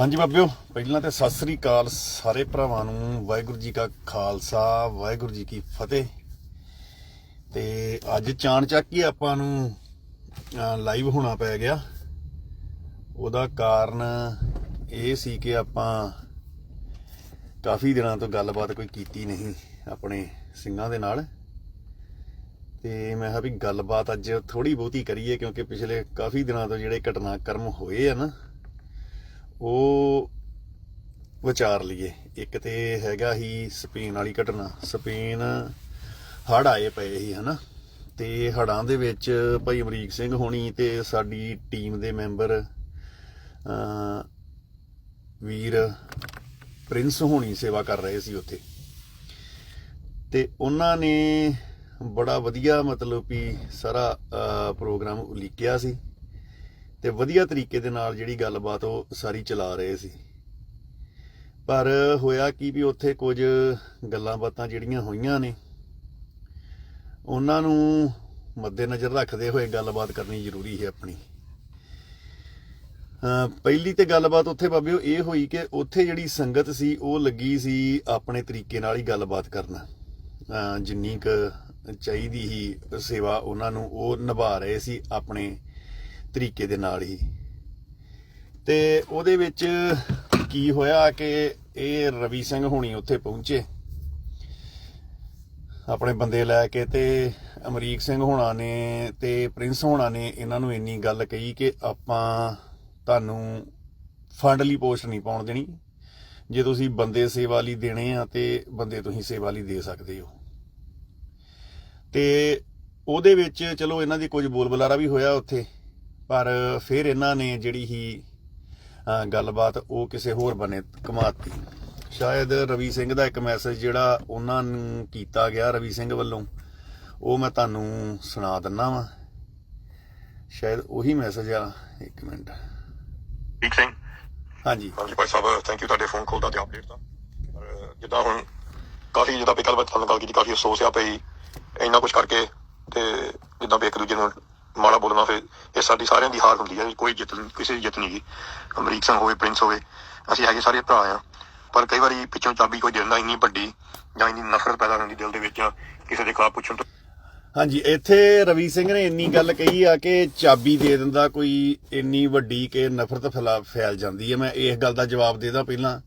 ਹਾਂਜੀ ਬਾਬਿਓ, ਪਹਿਲਾਂ ਤੇ ਸਤਿ ਸ੍ਰੀ ਅਕਾਲ ਸਾਰੇ ਭਰਾਵਾਂ ਨੂੰ, ਵਾਹਿਗੁਰੂ ਜੀ ਕਾ ਖਾਲਸਾ, ਵਾਹਿਗੁਰੂ ਜੀ ਕੀ ਫਤਿਹ। ਤੇ ਅੱਜ ਚਾਣ ਚੱਕ ਹੀ ਆਪਾਂ ਨੂੰ ਲਾਈਵ ਹੋਣਾ ਪੈ ਗਿਆ। ਉਹਦਾ ਕਾਰਨ ਇਹ ਸੀ ਕਿ ਆਪਾਂ ਕਾਫੀ ਦਿਨਾਂ ਤੋਂ ਗੱਲਬਾਤ ਕੋਈ ਕੀਤੀ ਨਹੀਂ ਆਪਣੇ ਸਿੰਘਾਂ ਦੇ ਨਾਲ। ਤੇ ਮੈਂ ਕਿਹਾ ਵੀ ਗੱਲਬਾਤ ਅੱਜ ਥੋੜੀ ਬਹੁਤੀ ਕਰੀਏ ਕਿਉਂਕਿ ਪਿਛਲੇ ਕਾਫੀ ਦਿਨਾਂ ਤੋਂ ਜਿਹੜੇ ਘਟਨਾਕ੍ਰਮ ਹੋਏ ਆ ਨਾ ਉਹ ਵਿਚਾਰ ਲਈਏ। ਇੱਕ ਤੇ ਹੈਗਾ ਹੀ ਸਪੇਨ ਵਾਲੀ ਘਟਨਾ। ਸਪੇਨ ਹੜ ਆਏ ਪਏ ਸੀ, ਹਨਾ? ਤੇ ਹੜਾਂ ਦੇ ਵਿੱਚ ਭਾਈ ਅਮਰੀਕ ਸਿੰਘ ਹੋਣੀ ਤੇ ਸਾਡੀ ਟੀਮ ਦੇ ਮੈਂਬਰ ਵੀਰ ਪ੍ਰਿੰਸ ਹੋਣੀ ਸੇਵਾ ਕਰ ਰਹੇ ਸੀ ਉੱਥੇ। ਤੇ ਉਹਨਾਂ ਨੇ ਬੜਾ ਵਧੀਆ ਮਤਲਬ ਵੀ ਸਾਰਾ ਪ੍ਰੋਗਰਾਮ ਉਲੀਕਿਆ ਸੀ। ਤੇ ਵਧੀਆ ਤਰੀਕੇ ਦੇ ਨਾਲ ਜਿਹੜੀ ਗੱਲਬਾਤ ਉਹ ਸਾਰੀ ਚਲਾ ਰਹੇ ਸੀ। ਪਰ ਹੋਇਆ ਕੀ ਵੀ ਉੱਥੇ ਕੁਝ ਗੱਲਾਂ ਬਾਤਾਂ ਜਿਹੜੀਆਂ ਹੋਈਆਂ ਨੇ, ਉਹਨਾਂ ਨੂੰ ਮੱਦੇਨਜ਼ਰ ਰੱਖਦੇ ਹੋਏ ਗੱਲਬਾਤ ਕਰਨੀ ਜ਼ਰੂਰੀ ਹੈ ਆਪਣੀ। ਪਹਿਲੀ ਤੇ ਗੱਲਬਾਤ ਉੱਥੇ ਬਾਬਿਓ ਇਹ ਹੋਈ ਕਿ ਉੱਥੇ ਜਿਹੜੀ ਸੰਗਤ ਸੀ, ਉਹ ਲੱਗੀ ਸੀ ਆਪਣੇ ਤਰੀਕੇ ਨਾਲ ਹੀ ਗੱਲਬਾਤ ਕਰਨਾ। ਜਿੰਨੀ ਕੁ ਚਾਹੀਦੀ ਹੀ ਸੇਵਾ ਉਹਨਾਂ ਨੂੰ, ਉਹ ਨਿਭਾ ਰਹੇ ਸੀ ਆਪਣੇ ਤਰੀਕੇ ਦੇ ਨਾਲ ਹੀ। ਤੇ ਉਹਦੇ ਵਿੱਚ ਕੀ ਹੋਇਆ ਕਿ ਇਹ ਰਵੀ ਸਿੰਘ ਹੁਣੀ ਉੱਥੇ ਪਹੁੰਚੇ। ਆਪਣੇ ਬੰਦੇ ਲੈ ਕੇ ਤੇ ਅਮਰੀਕ ਸਿੰਘ ਹੋਣਾ ਨੇ ਤੇ ਪ੍ਰਿੰਸ ਹੋਣਾ ਨੇ ਇਹਨਾਂ ਨੂੰ ਇੰਨੀ ਗੱਲ ਕਹੀ ਕਿ ਆਪਾਂ ਤੁਹਾਨੂੰ ਫੰਡ ਲਈ ਪੋਸਟ ਨਹੀਂ ਪਾਉਣ ਦੇਣੀ। ਜੇ ਤੁਸੀਂ ਬੰਦੇ ਸੇਵਾ ਲਈ ਦੇਣੇ ਆ ਤੇ ਬੰਦੇ ਤੁਸੀਂ ਸੇਵਾ ਲਈ ਦੇ ਸਕਦੇ ਹੋ। ਤੇ ਉਹਦੇ ਵਿੱਚ ਚਲੋ ਇਹਨਾਂ ਦੀ ਕੁਝ ਬੋਲ ਬੁਲਾਰਾ ਵੀ ਹੋਇਆ ਉੱਥੇ। ਪਰ ਫਿਰ ਇਹਨਾਂ ਨੇ ਜਿਹੜੀ ਹੀ ਗੱਲਬਾਤ ਉਹ ਕਿਸੇ ਹੋਰ ਬਨੇ ਕਮਾਤੀ ਸ਼ਾਇਦ ਰਵੀ ਸਿੰਘ ਦਾ ਇੱਕ ਮੈਸੇਜ ਜਿਹੜਾ ਉਹਨਾਂ ਨੂੰ ਕੀਤਾ ਗਿਆ ਰਵੀ ਸਿੰਘ ਵੱਲੋਂ ਉਹ ਮੈਂ ਤੁਹਾਨੂੰ ਸੁਣਾ ਦਿੰਨਾ ਵਾਂ। ਸ਼ਾਇਦ ਉਹੀ ਮੈਸੇਜ ਆ। ਇੱਕ ਮਿੰਟ। ਠੀਕ ਸਿੰਘ? ਹਾਂਜੀ। ਹਾਂਜੀ ਭਾਈ ਸਾਹਿਬ ਥੈਂਕ ਯੂ ਤੁਹਾਡੇ ਫੋਨ ਕਾਲ ਦਾ ਤੇ ਅਪਡੇਟ ਦਾ। ਜਿੱਦਾਂ ਹੁਣ ਕਾਫੀ ਜਿੱਦਾਂ ਵੀ ਗੱਲਬਾਤ ਤੁਹਾਨੂੰ ਗੱਲ ਕੀਤੀ ਕਾਫੀ ਅਫਸੋਸ ਆ ਪਈ ਇੰਨਾ ਕੁਝ ਕਰਕੇ ਤੇ ਜਿੱਦਾਂ ਵੀ ਇੱਕ ਦੂਜੇ ਨੂੰ ਮਾੜਾ ਬੋਲਣਾ ਫਿਰ ਇਹ ਸਾਡੀ ਸਾਰਿਆਂ ਦੀ ਹਾਰ ਹੁੰਦੀ ਹੈ ਕੋਈ ਜਿੱਤ ਕਿਸੇ ਦੀ ਜਿੱਤ ਨਹੀਂ ਗੀ। ਅਮਰੀਕ ਹੋਵੇ, ਪ੍ਰਿੰਸ ਹੋਵੇ, ਅਸੀਂ ਹੈਗੇ ਸਾਰੇ ਭਰਾ ਆ। ਪਰ ਕਈ ਵਾਰੀ ਪਿੱਛੋਂ ਚਾਬੀ ਕੋਈ ਦੇ ਦਿੰਦਾ ਇੰਨੀ ਵੱਡੀ ਜਾਂ ਇੰਨੀ ਨਫ਼ਰਤ ਪੈਦਾ ਹੁੰਦੀ ਦਿਲ ਦੇ ਵਿੱਚ, ਕਿਸੇ ਦੇ ਖਿਲਾਫ ਪੁੱਛਣ ਤੋਂ। ਹਾਂਜੀ, ਇੱਥੇ ਰਵੀ ਸਿੰਘ ਨੇ ਇੰਨੀ ਗੱਲ ਕਹੀ ਆ ਕਿ ਚਾਬੀ ਦੇ ਦਿੰਦਾ ਕੋਈ ਇੰਨੀ ਵੱਡੀ ਕਿ ਨਫ਼ਰਤ ਫੈਲਾ, ਫੈਲ ਜਾਂਦੀ ਹੈ ਮੈਂ ਇਸ ਗੱਲ ਦਾ ਜਵਾਬ ਦੇਦਾ ਪਹਿਲਾਂ।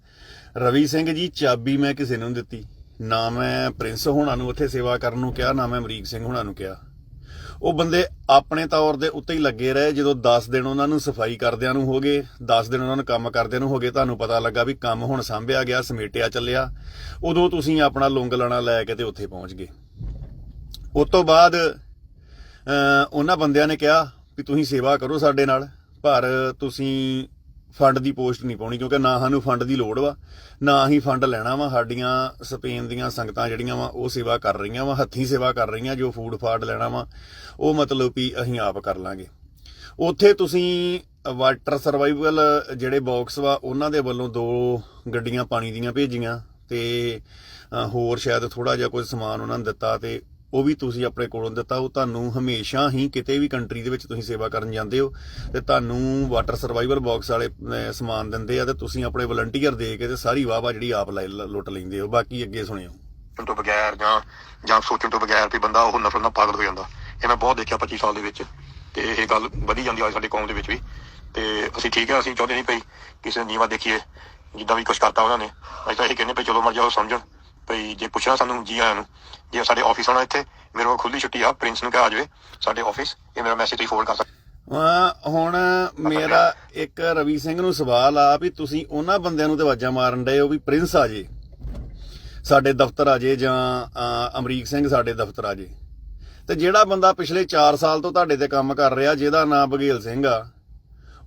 ਰਵੀ ਸਿੰਘ ਜੀ, ਚਾਬੀ ਮੈਂ ਕਿਸੇ ਨੂੰ ਦਿੱਤੀ। ਨਾ ਮੈਂ ਪ੍ਰਿੰਸ ਹੋਣਾ ਨੂੰ ਉੱਥੇ ਸੇਵਾ ਕਰਨ ਨੂੰ ਕਿਹਾ, ਨਾ ਮੈਂ ਅਮਰੀਕ ਸਿੰਘ ਹੋਣਾ ਨੂੰ ਕਿਹਾ। ਉਹ ਬੰਦੇ ਆਪਣੇ ਤੌਰ ਦੇ ਉੱਤੇ ਹੀ ਲੱਗੇ ਰਹੇ, ਜਦੋਂ 10 ਦਿਨ ਉਹਨਾਂ ਨੂੰ ਸਫ਼ਾਈ ਕਰਦਿਆਂ ਨੂੰ ਹੋ ਗਏ 10 ਦਿਨ ਉਹਨਾਂ ਨੂੰ ਕੰਮ ਕਰਦਿਆਂ ਨੂੰ ਹੋ ਗਏ, ਤੁਹਾਨੂੰ ਪਤਾ ਲੱਗਾ ਵੀ ਕੰਮ ਹੁਣ ਸੰਭਿਆ ਗਿਆ, ਸਮੇਟਿਆ ਚੱਲਿਆ। ਉਦੋਂ ਤੁਸੀਂ ਆਪਣਾ ਲੁੰਗ ਲਾਣਾ ਲੈ ਕੇ ਤੇ ਉੱਥੇ ਪਹੁੰਚ ਗਏ। ਉਸ ਤੋਂ ਬਾਅਦ ਉਹਨਾਂ ਬੰਦਿਆਂ ਨੇ ਕਿਹਾ ਵੀ ਤੁਸੀਂ ਸੇਵਾ ਕਰੋ ਸਾਡੇ ਨਾਲ, ਪਰ ਤੁਸੀਂ ਫੰਡ ਦੀ ਪੋਸਟ ਨਹੀਂ ਪਾਉਣੀ, ਕਿਉਂਕਿ ਨਾ ਸਾਨੂੰ ਫੰਡ ਦੀ ਲੋੜ ਵਾ, ਨਾ ਹੀ ਫੰਡ ਲੈਣਾ ਵਾ, ਸਾਡੀਆਂ ਸਪੇਨ ਦੀਆਂ ਸੰਗਤਾਂ ਜਿਹੜੀਆਂ ਵਾ, ਉਹ ਸੇਵਾ ਕਰ ਰਹੀਆਂ ਵਾ, ਹੱਥੀਂ ਸੇਵਾ ਕਰ ਰਹੀਆਂ, ਜੋ ਫੂਡ ਫਾਡ ਲੈਣਾ ਵਾ, ਉਹ ਮਤਲਬ ਵੀ ਅਸੀਂ ਆਪ ਕਰ ਲਾਂਗੇ। ਉੱਥੇ ਤੁਸੀਂ ਵਾਟਰ ਸਰਵਾਈਵਲ ਜਿਹੜੇ ਬਾਕਸ ਵਾ, ਉਹਨਾਂ ਦੇ ਵੱਲੋਂ ਦੋ ਗੱਡੀਆਂ ਪਾਣੀ ਦੀਆਂ ਭੇਜੀਆਂ ਤੇ ਹੋਰ ਸ਼ਾਇਦ ਥੋੜਾ ਜਿਹਾ ਕੁਝ ਸਮਾਨ ਉਹਨਾਂ ਨੇ ਦਿੱਤਾ ਤੇ ਉਹ ਵੀ ਤੁਸੀਂ ਆਪਣੇ ਕੋਲੋਂ ਦਿੱਤਾ, ਉਹ ਤੁਹਾਨੂੰ ਹਮੇਸ਼ਾ ਹੀ ਕਿਤੇ ਵੀ ਕੰਟਰੀ ਦੇ ਵਿੱਚ ਤੁਸੀਂ ਸੇਵਾ ਕਰਨ ਜਾਂਦੇ ਹੋ ਤੇ ਤੁਹਾਨੂੰ ਵਾਟਰ ਸਰਵਾਈਵਲ ਬਾਕਸ ਵਾਲੇ ਸਮਾਨ ਦਿੰਦੇ ਆ ਤੇ ਤੁਸੀਂ ਆਪਣੇ ਵਲੰਟੀਅਰ ਦੇ ਕੇ ਤੇ ਸਾਰੀ ਵਾਹ ਵਾਹ ਜਿਹੜੀ ਆਪ ਲੈ- ਲੁੱਟ ਲੈਂਦੇ ਹੋ। ਬਾਕੀ ਅੱਗੇ ਸੁਣਿਓ। ਸੋਚਣ ਤੋਂ ਬਗੈਰ ਜਾਂ ਜਾਂ ਸੋਚਣ ਤੋਂ ਬਗੈਰ ਵੀ ਬੰਦਾ ਉਹ ਨਫ਼ਰਤ ਨਾਲ ਪਾਗਲ ਹੋ ਜਾਂਦਾ। ਇਹ ਮੈਂ ਬਹੁਤ ਦੇਖਿਆ 25 ਸਾਲ ਦੇ ਵਿੱਚ ਤੇ ਇਹ ਗੱਲ ਵਧੀ ਜਾਂਦੀ ਆ ਸਾਡੇ ਕੌਮ ਦੇ ਵਿੱਚ ਵੀ। ਤੇ ਅਸੀਂ ਠੀਕ ਹੈ ਅਸੀਂ ਚਾਹੁੰਦੇ ਨਹੀਂ ਪਈ ਕਿਸੇ ਨੂੰ ਨੀਵਾ ਦੇਖੀਏ, ਜਿੱਦਾਂ ਵੀ ਕੁਝ ਕਰਤਾ ਉਹਨਾਂ ਨੇ। ਅਸੀਂ ਤਾਂ ਇਹ ਕਹਿੰਦੇ ਪਈ ਚਲੋ ਮਰ ਜਾਓ ਸਮਝਣ। ਪਈ ਜੇ ਪੁੱਛਣਾ ਸਾਨੂੰ ਜੀ ਆਇਆਂ ਨੂੰ ਜੇ ਸਾਡੇ ਆਫਿਸ ਆਉਣਾ ਇੱਥੇ ਮੇਰੇ ਕੋਲ ਖੁੱਲੀ ਛੁੱਟੀ ਆ ਪ੍ਰਿੰਸ ਨੂੰ ਕਿਹਾ ਜਾਵੇ ਸਾਡੇ ਆਫਿਸ ਇਹ ਮੇਰਾ ਮੈਸੇਜ ਤੁਸੀਂ ਫੋਰਵਰਡ ਕਰ ਸਕਦੇ ਹੁਣ ਮੇਰਾ ਇੱਕ ਰਵੀ ਸਿੰਘ ਨੂੰ ਸਵਾਲ ਆ ਵੀ ਤੁਸੀਂ ਉਹਨਾਂ ਬੰਦਿਆਂ ਨੂੰ ਤੇ ਆਵਾਜ਼ਾਂ ਮਾਰਨ ਡਏ ਹੋ ਵੀ ਪ੍ਰਿੰਸ ਆ ਜੇ। ਸਾਡੇ ਦਫ਼ਤਰ ਆ ਜੇ ਜਾਂ ਅਮਰੀਕ ਸਿੰਘ ਸਾਡੇ ਦਫ਼ਤਰ ਆ ਜੇ। ਤੇ ਜਿਹੜਾ ਬੰਦਾ ਪਿਛਲੇ 4 ਸਾਲ ਤੋਂ ਤੁਹਾਡੇ ਤੇ ਕੰਮ ਕਰ ਰਿਹਾ ਜਿਹਦਾ ਨਾਮ ਬਗੇਲ ਸਿੰਘ ਆ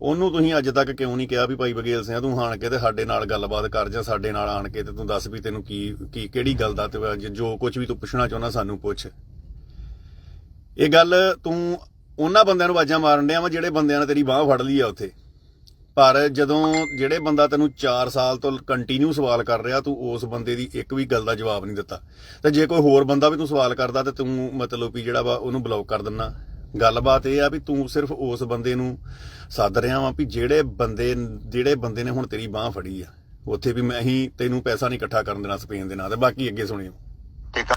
ਉਹਨੂੰ ਤੁਸੀਂ ਅੱਜ ਤੱਕ ਕਿਉਂ ਨਹੀਂ ਕਿਹਾ ਵੀ ਭਾਈ ਬਗੇਲ ਸਿੰਘ, ਤੂੰ ਆਣ ਕੇ ਤੇ ਸਾਡੇ ਨਾਲ ਗੱਲਬਾਤ ਕਰ ਜਾਂ ਸਾਡੇ ਨਾਲ ਆਣ ਕੇ ਤੇ ਤੂੰ ਦੱਸ ਵੀ ਤੈਨੂੰ ਕੀ ਕੀ, ਕਿਹੜੀ ਗੱਲ ਦਾ ਤੇ ਜੋ ਕੁਝ ਵੀ ਤੂੰ ਪੁੱਛਣਾ ਚਾਹੁੰਦਾ ਸਾਨੂੰ ਪੁੱਛ। ਇਹ ਗੱਲ ਤੂੰ ਉਹਨਾਂ ਬੰਦਿਆਂ ਨੂੰ ਆਵਾਜ਼ਾਂ ਮਾਰਨ ਡਿਆ ਵਾ ਜਿਹੜੇ ਬੰਦਿਆਂ ਨੇ ਤੇਰੀ ਬਾਹ ਫੜ ਲਈ ਆ ਉੱਥੇ। ਪਰ ਜਦੋਂ ਜਿਹੜੇ ਬੰਦਾ ਤੈਨੂੰ 4 ਸਾਲ ਤੋਂ ਕੰਟੀਨਿਊ ਸਵਾਲ ਕਰ ਰਿਹਾ, ਤੂੰ ਉਸ ਬੰਦੇ ਦੀ ਇੱਕ ਵੀ ਗੱਲ ਦਾ ਜਵਾਬ ਨਹੀਂ ਦਿੱਤਾ। ਤੇ ਜੇ ਕੋਈ ਹੋਰ ਬੰਦਾ ਵੀ ਤੂੰ ਸਵਾਲ ਕਰਦਾ ਤੇ ਤੂੰ ਮਤਲਬ ਵੀ ਜਿਹੜਾ ਵਾ ਉਹਨੂੰ ਬਲੌਕ ਕਰ ਦਿੰਨਾ। ਗੱਲਬਾਤ ਇਹ ਆ ਵੀ ਤੂੰ ਸਿਰਫ ਉਸ ਬੰਦੇ ਨੂੰ ਸੱਦ ਰਿਹਾ ਵਾਂ ਵੀ ਜਿਹੜੇ ਬੰਦੇ ਜਿਹੜੇ ਬੰਦੇ ਨੇ ਹੁਣ ਤੇਰੀ ਬਾਹ ਫੜੀ ਆ, ਉੱਥੇ ਵੀ ਮੈਂ ਹੀ ਤੈਨੂੰ ਪੈਸਾ ਨਹੀਂ ਇਕੱਠਾ ਕਰਨ ਦੇਣਾ ਸਪੇਨ ਦੇ ਨਾਂ ਤੇ, ਬਾਕੀ ਅੱਗੇ ਸੁਣਿਓ। ਟਿਕਟਾਂ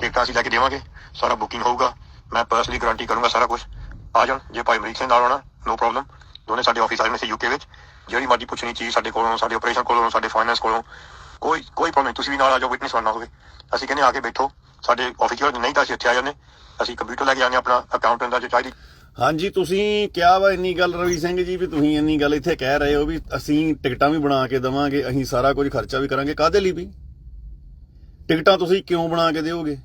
ਟਿਕਟਾਂ ਅਸੀਂ ਲੈ ਕੇ ਦੇਵਾਂਗੇ, ਸਾਰਾ ਬੁਕਿੰਗ ਹੋਊਗਾ, ਮੈਂ ਪਰਸਨਲੀ ਗਾਰੰਟੀ ਕਰੂੰਗਾ ਸਾਰਾ ਕੁਝ ਆ ਜਾਣ, ਜੇ ਭਾਈ ਅਮਰੀਕ ਸਿੰਘ ਨਾਲ ਆਉਣਾ ਨੋ ਪ੍ਰੋਬਲਮ ਦੋਨੇ ਸਾਡੇ ਆਫਿਸ ਆਏ ਨੇ ਸੀ ਯੂਕੇ ਵਿੱਚ, ਜਿਹੜੀ ਮਰਜ਼ੀ ਪੁੱਛਣੀ ਚੀਜ਼ ਸਾਡੇ ਕੋਲੋਂ, ਸਾਡੇ ਆਪਰੇਸ਼ਨ ਕੋਲੋਂ, ਸਾਡੇ ਫਾਈਨੈਂਸ ਕੋਲੋਂ, ਕੋਈ ਕੋਈ ਪ੍ਰੋਬਲਮ ਤੁਸੀਂ ਵੀ ਨਾਲ ਆ ਜਾਓ ਵਿਟਨੈਸ ਬਣਨਾ ਹੋਵੇ। ਅਸੀਂ ਕਹਿੰਦੇ ਆ ਕੇ ਬੈਠੋ, ਸਾਡੇ ਆਫਿਸ ਨਹੀਂ ਤਾਂ ਅਸੀਂ ਇੱਥੇ ਆ ਜਾਂਦੇ। ਅਸੀਂ ਕੰਪਿਊਟਰ ਲੈ ਕੇ ਆਉਂਦੇ ਆਪਣਾ ਅਕਾਊਂਟੈਂਟ ਦਾ ਜੇ ਚਾਹੀਦੀ। ਹਾਂਜੀ, ਤੁਸੀਂ ਕਿਹਾ ਵਾ ਇੰਨੀ ਗੱਲ ਰਵੀ ਸਿੰਘ ਜੀ ਵੀ ਤੁਸੀਂ ਇੰਨੀ ਗੱਲ ਇੱਥੇ ਕਹਿ ਰਹੇ ਹੋ ਵੀ ਅਸੀਂ ਟਿਕਟਾਂ ਵੀ ਬਣਾ ਕੇ ਦਵਾਂਗੇ, ਅਸੀਂ ਸਾਰਾ ਕੁਝ ਖਰਚਾ ਵੀ ਕਰਾਂਗੇ। ਕਾਹਦੇ ਲਈ ਵੀ? ਟਿਕਟਾਂ ਤੁਸੀਂ ਕਿਉਂ ਬਣਾ ਕੇ ਦਿਓਗੇ?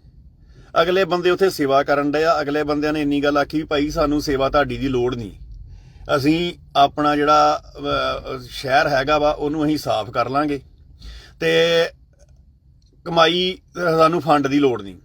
ਅਗਲੇ ਬੰਦੇ ਉੱਥੇ ਸੇਵਾ ਕਰਨ ਡਏ ਆ, ਅਗਲੇ ਬੰਦਿਆਂ ਨੇ ਇੰਨੀ ਗੱਲ ਆਖੀ ਵੀ ਭਾਈ ਸਾਨੂੰ ਸੇਵਾ ਤੁਹਾਡੀ ਦੀ ਲੋੜ ਨਹੀਂ। ਅਸੀਂ ਆਪਣਾ ਜਿਹੜਾ ਸ਼ਹਿਰ ਹੈਗਾ ਵਾ, ਉਹਨੂੰ ਅਸੀਂ ਸਾਫ਼ ਕਰ ਲਾਂਗੇ ਤੇ ਕਮਾਈ ਸਾਨੂੰ ਫੰਡ ਦੀ ਲੋੜ ਨਹੀਂ।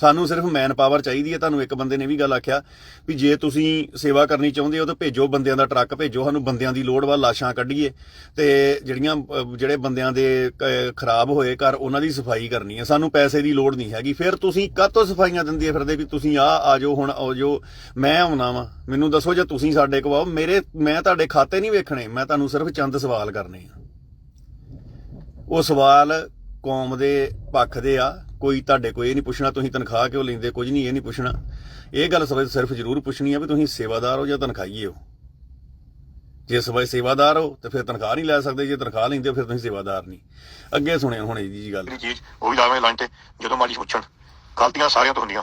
ਸਾਨੂੰ ਸਿਰਫ ਮੈਨ ਪਾਵਰ ਚਾਹੀਦੀ ਹੈ, ਤੁਹਾਨੂੰ ਇੱਕ ਬੰਦੇ ਨੇ ਵੀ ਗੱਲ ਆਖਿਆ ਵੀ ਜੇ ਤੁਸੀਂ ਸੇਵਾ ਕਰਨੀ ਚਾਹੁੰਦੇ ਹੋ ਤਾਂ ਭੇਜੋ ਬੰਦਿਆਂ ਦਾ ਟਰੱਕ, ਭੇਜੋ ਸਾਨੂੰ ਬੰਦਿਆਂ ਦੀ ਲੋੜ ਵਾ, ਲਾਸ਼ਾਂ ਕੱਢੀਏ ਤੇ ਜਿਹੜੀਆਂ ਜਿਹੜੇ ਬੰਦਿਆਂ ਦੇ ਕ- ਖਰਾਬ ਹੋਏ ਘਰ, ਉਹਨਾਂ ਦੀ ਸਫ਼ਾਈ ਕਰਨੀ ਹੈ। ਸਾਨੂੰ ਪੈਸੇ ਦੀ ਲੋੜ ਨਹੀਂ ਹੈਗੀ। ਫਿਰ ਤੁਸੀਂ ਕਾਹਤੋਂ ਸਫਾਈਆਂ ਦਿੰਦੇ ਫਿਰਦੇ ਵੀ ਤੁਸੀਂ ਆ ਆ ਜਾਓ, ਹੁਣ ਆ ਜਾਓ ਮੈਂ ਆਉਣਾ ਵਾ। ਮੈਨੂੰ ਦੱਸੋ ਜੇ ਤੁਸੀਂ ਸਾਡੇ ਕੋਲ ਆਓ। ਮੇਰੇ, ਮੈਂ ਤੁਹਾਡੇ ਖਾਤੇ ਨਹੀਂ ਵੇਖਣੇ। ਮੈਂ ਤੁਹਾਨੂੰ ਸਿਰਫ ਚੰਦ ਸਵਾਲ ਕਰਨੇ ਆ। ਉਹ ਸਵਾਲ ਕੌਮ ਦੇ ਪੱਖ ਦੇ ਆ। ਕੋਈ ਤੁਹਾਡੇ ਕੋਈ ਇਹ ਨਹੀਂ ਪੁੱਛਣਾ ਤੁਸੀਂ ਤਨਖਾਹ ਕਿਉਂ ਲੈਂਦੇ? ਕੁਝ ਨਹੀਂ ਇਹ ਨਹੀਂ ਪੁੱਛਣਾ। ਇਹ ਗੱਲ ਸਭ ਸਿਰਫ ਜ਼ਰੂਰ ਪੁੱਛਣੀ ਆ ਵੀ ਤੁਸੀਂ ਸੇਵਾਦਾਰ ਹੋ ਜਾਂ ਤਨਖਾਹੀਏ ਹੋ? ਜੇ ਸਵੇ ਸੇਵਾਦਾਰ ਹੋ ਤੇ ਫਿਰ ਤਨਖਾਹ ਨਹੀਂ ਲੈ ਸਕਦੇ। ਜੇ ਤਨਖਾਹ ਲੈਂਦੇ ਹੋ ਫਿਰ ਤੁਸੀਂ ਸੇਵਾਦਾਰ ਨਹੀਂ। ਅੱਗੇ ਸੁਣਿਓ ਹੁਣ ਇਹ ਜੀ ਗੱਲ। ਚੀਜ਼ ਉਹ ਵੀ ਲਾਵੇਂ ਲਾਈਨ ਤੇ ਜਦੋਂ ਮਰਜ਼ੀ ਪੁੱਛਣ ਗਲਤੀਆਂ ਸਾਰਿਆਂ ਤੋਂ ਹੁੰਦੀਆਂ।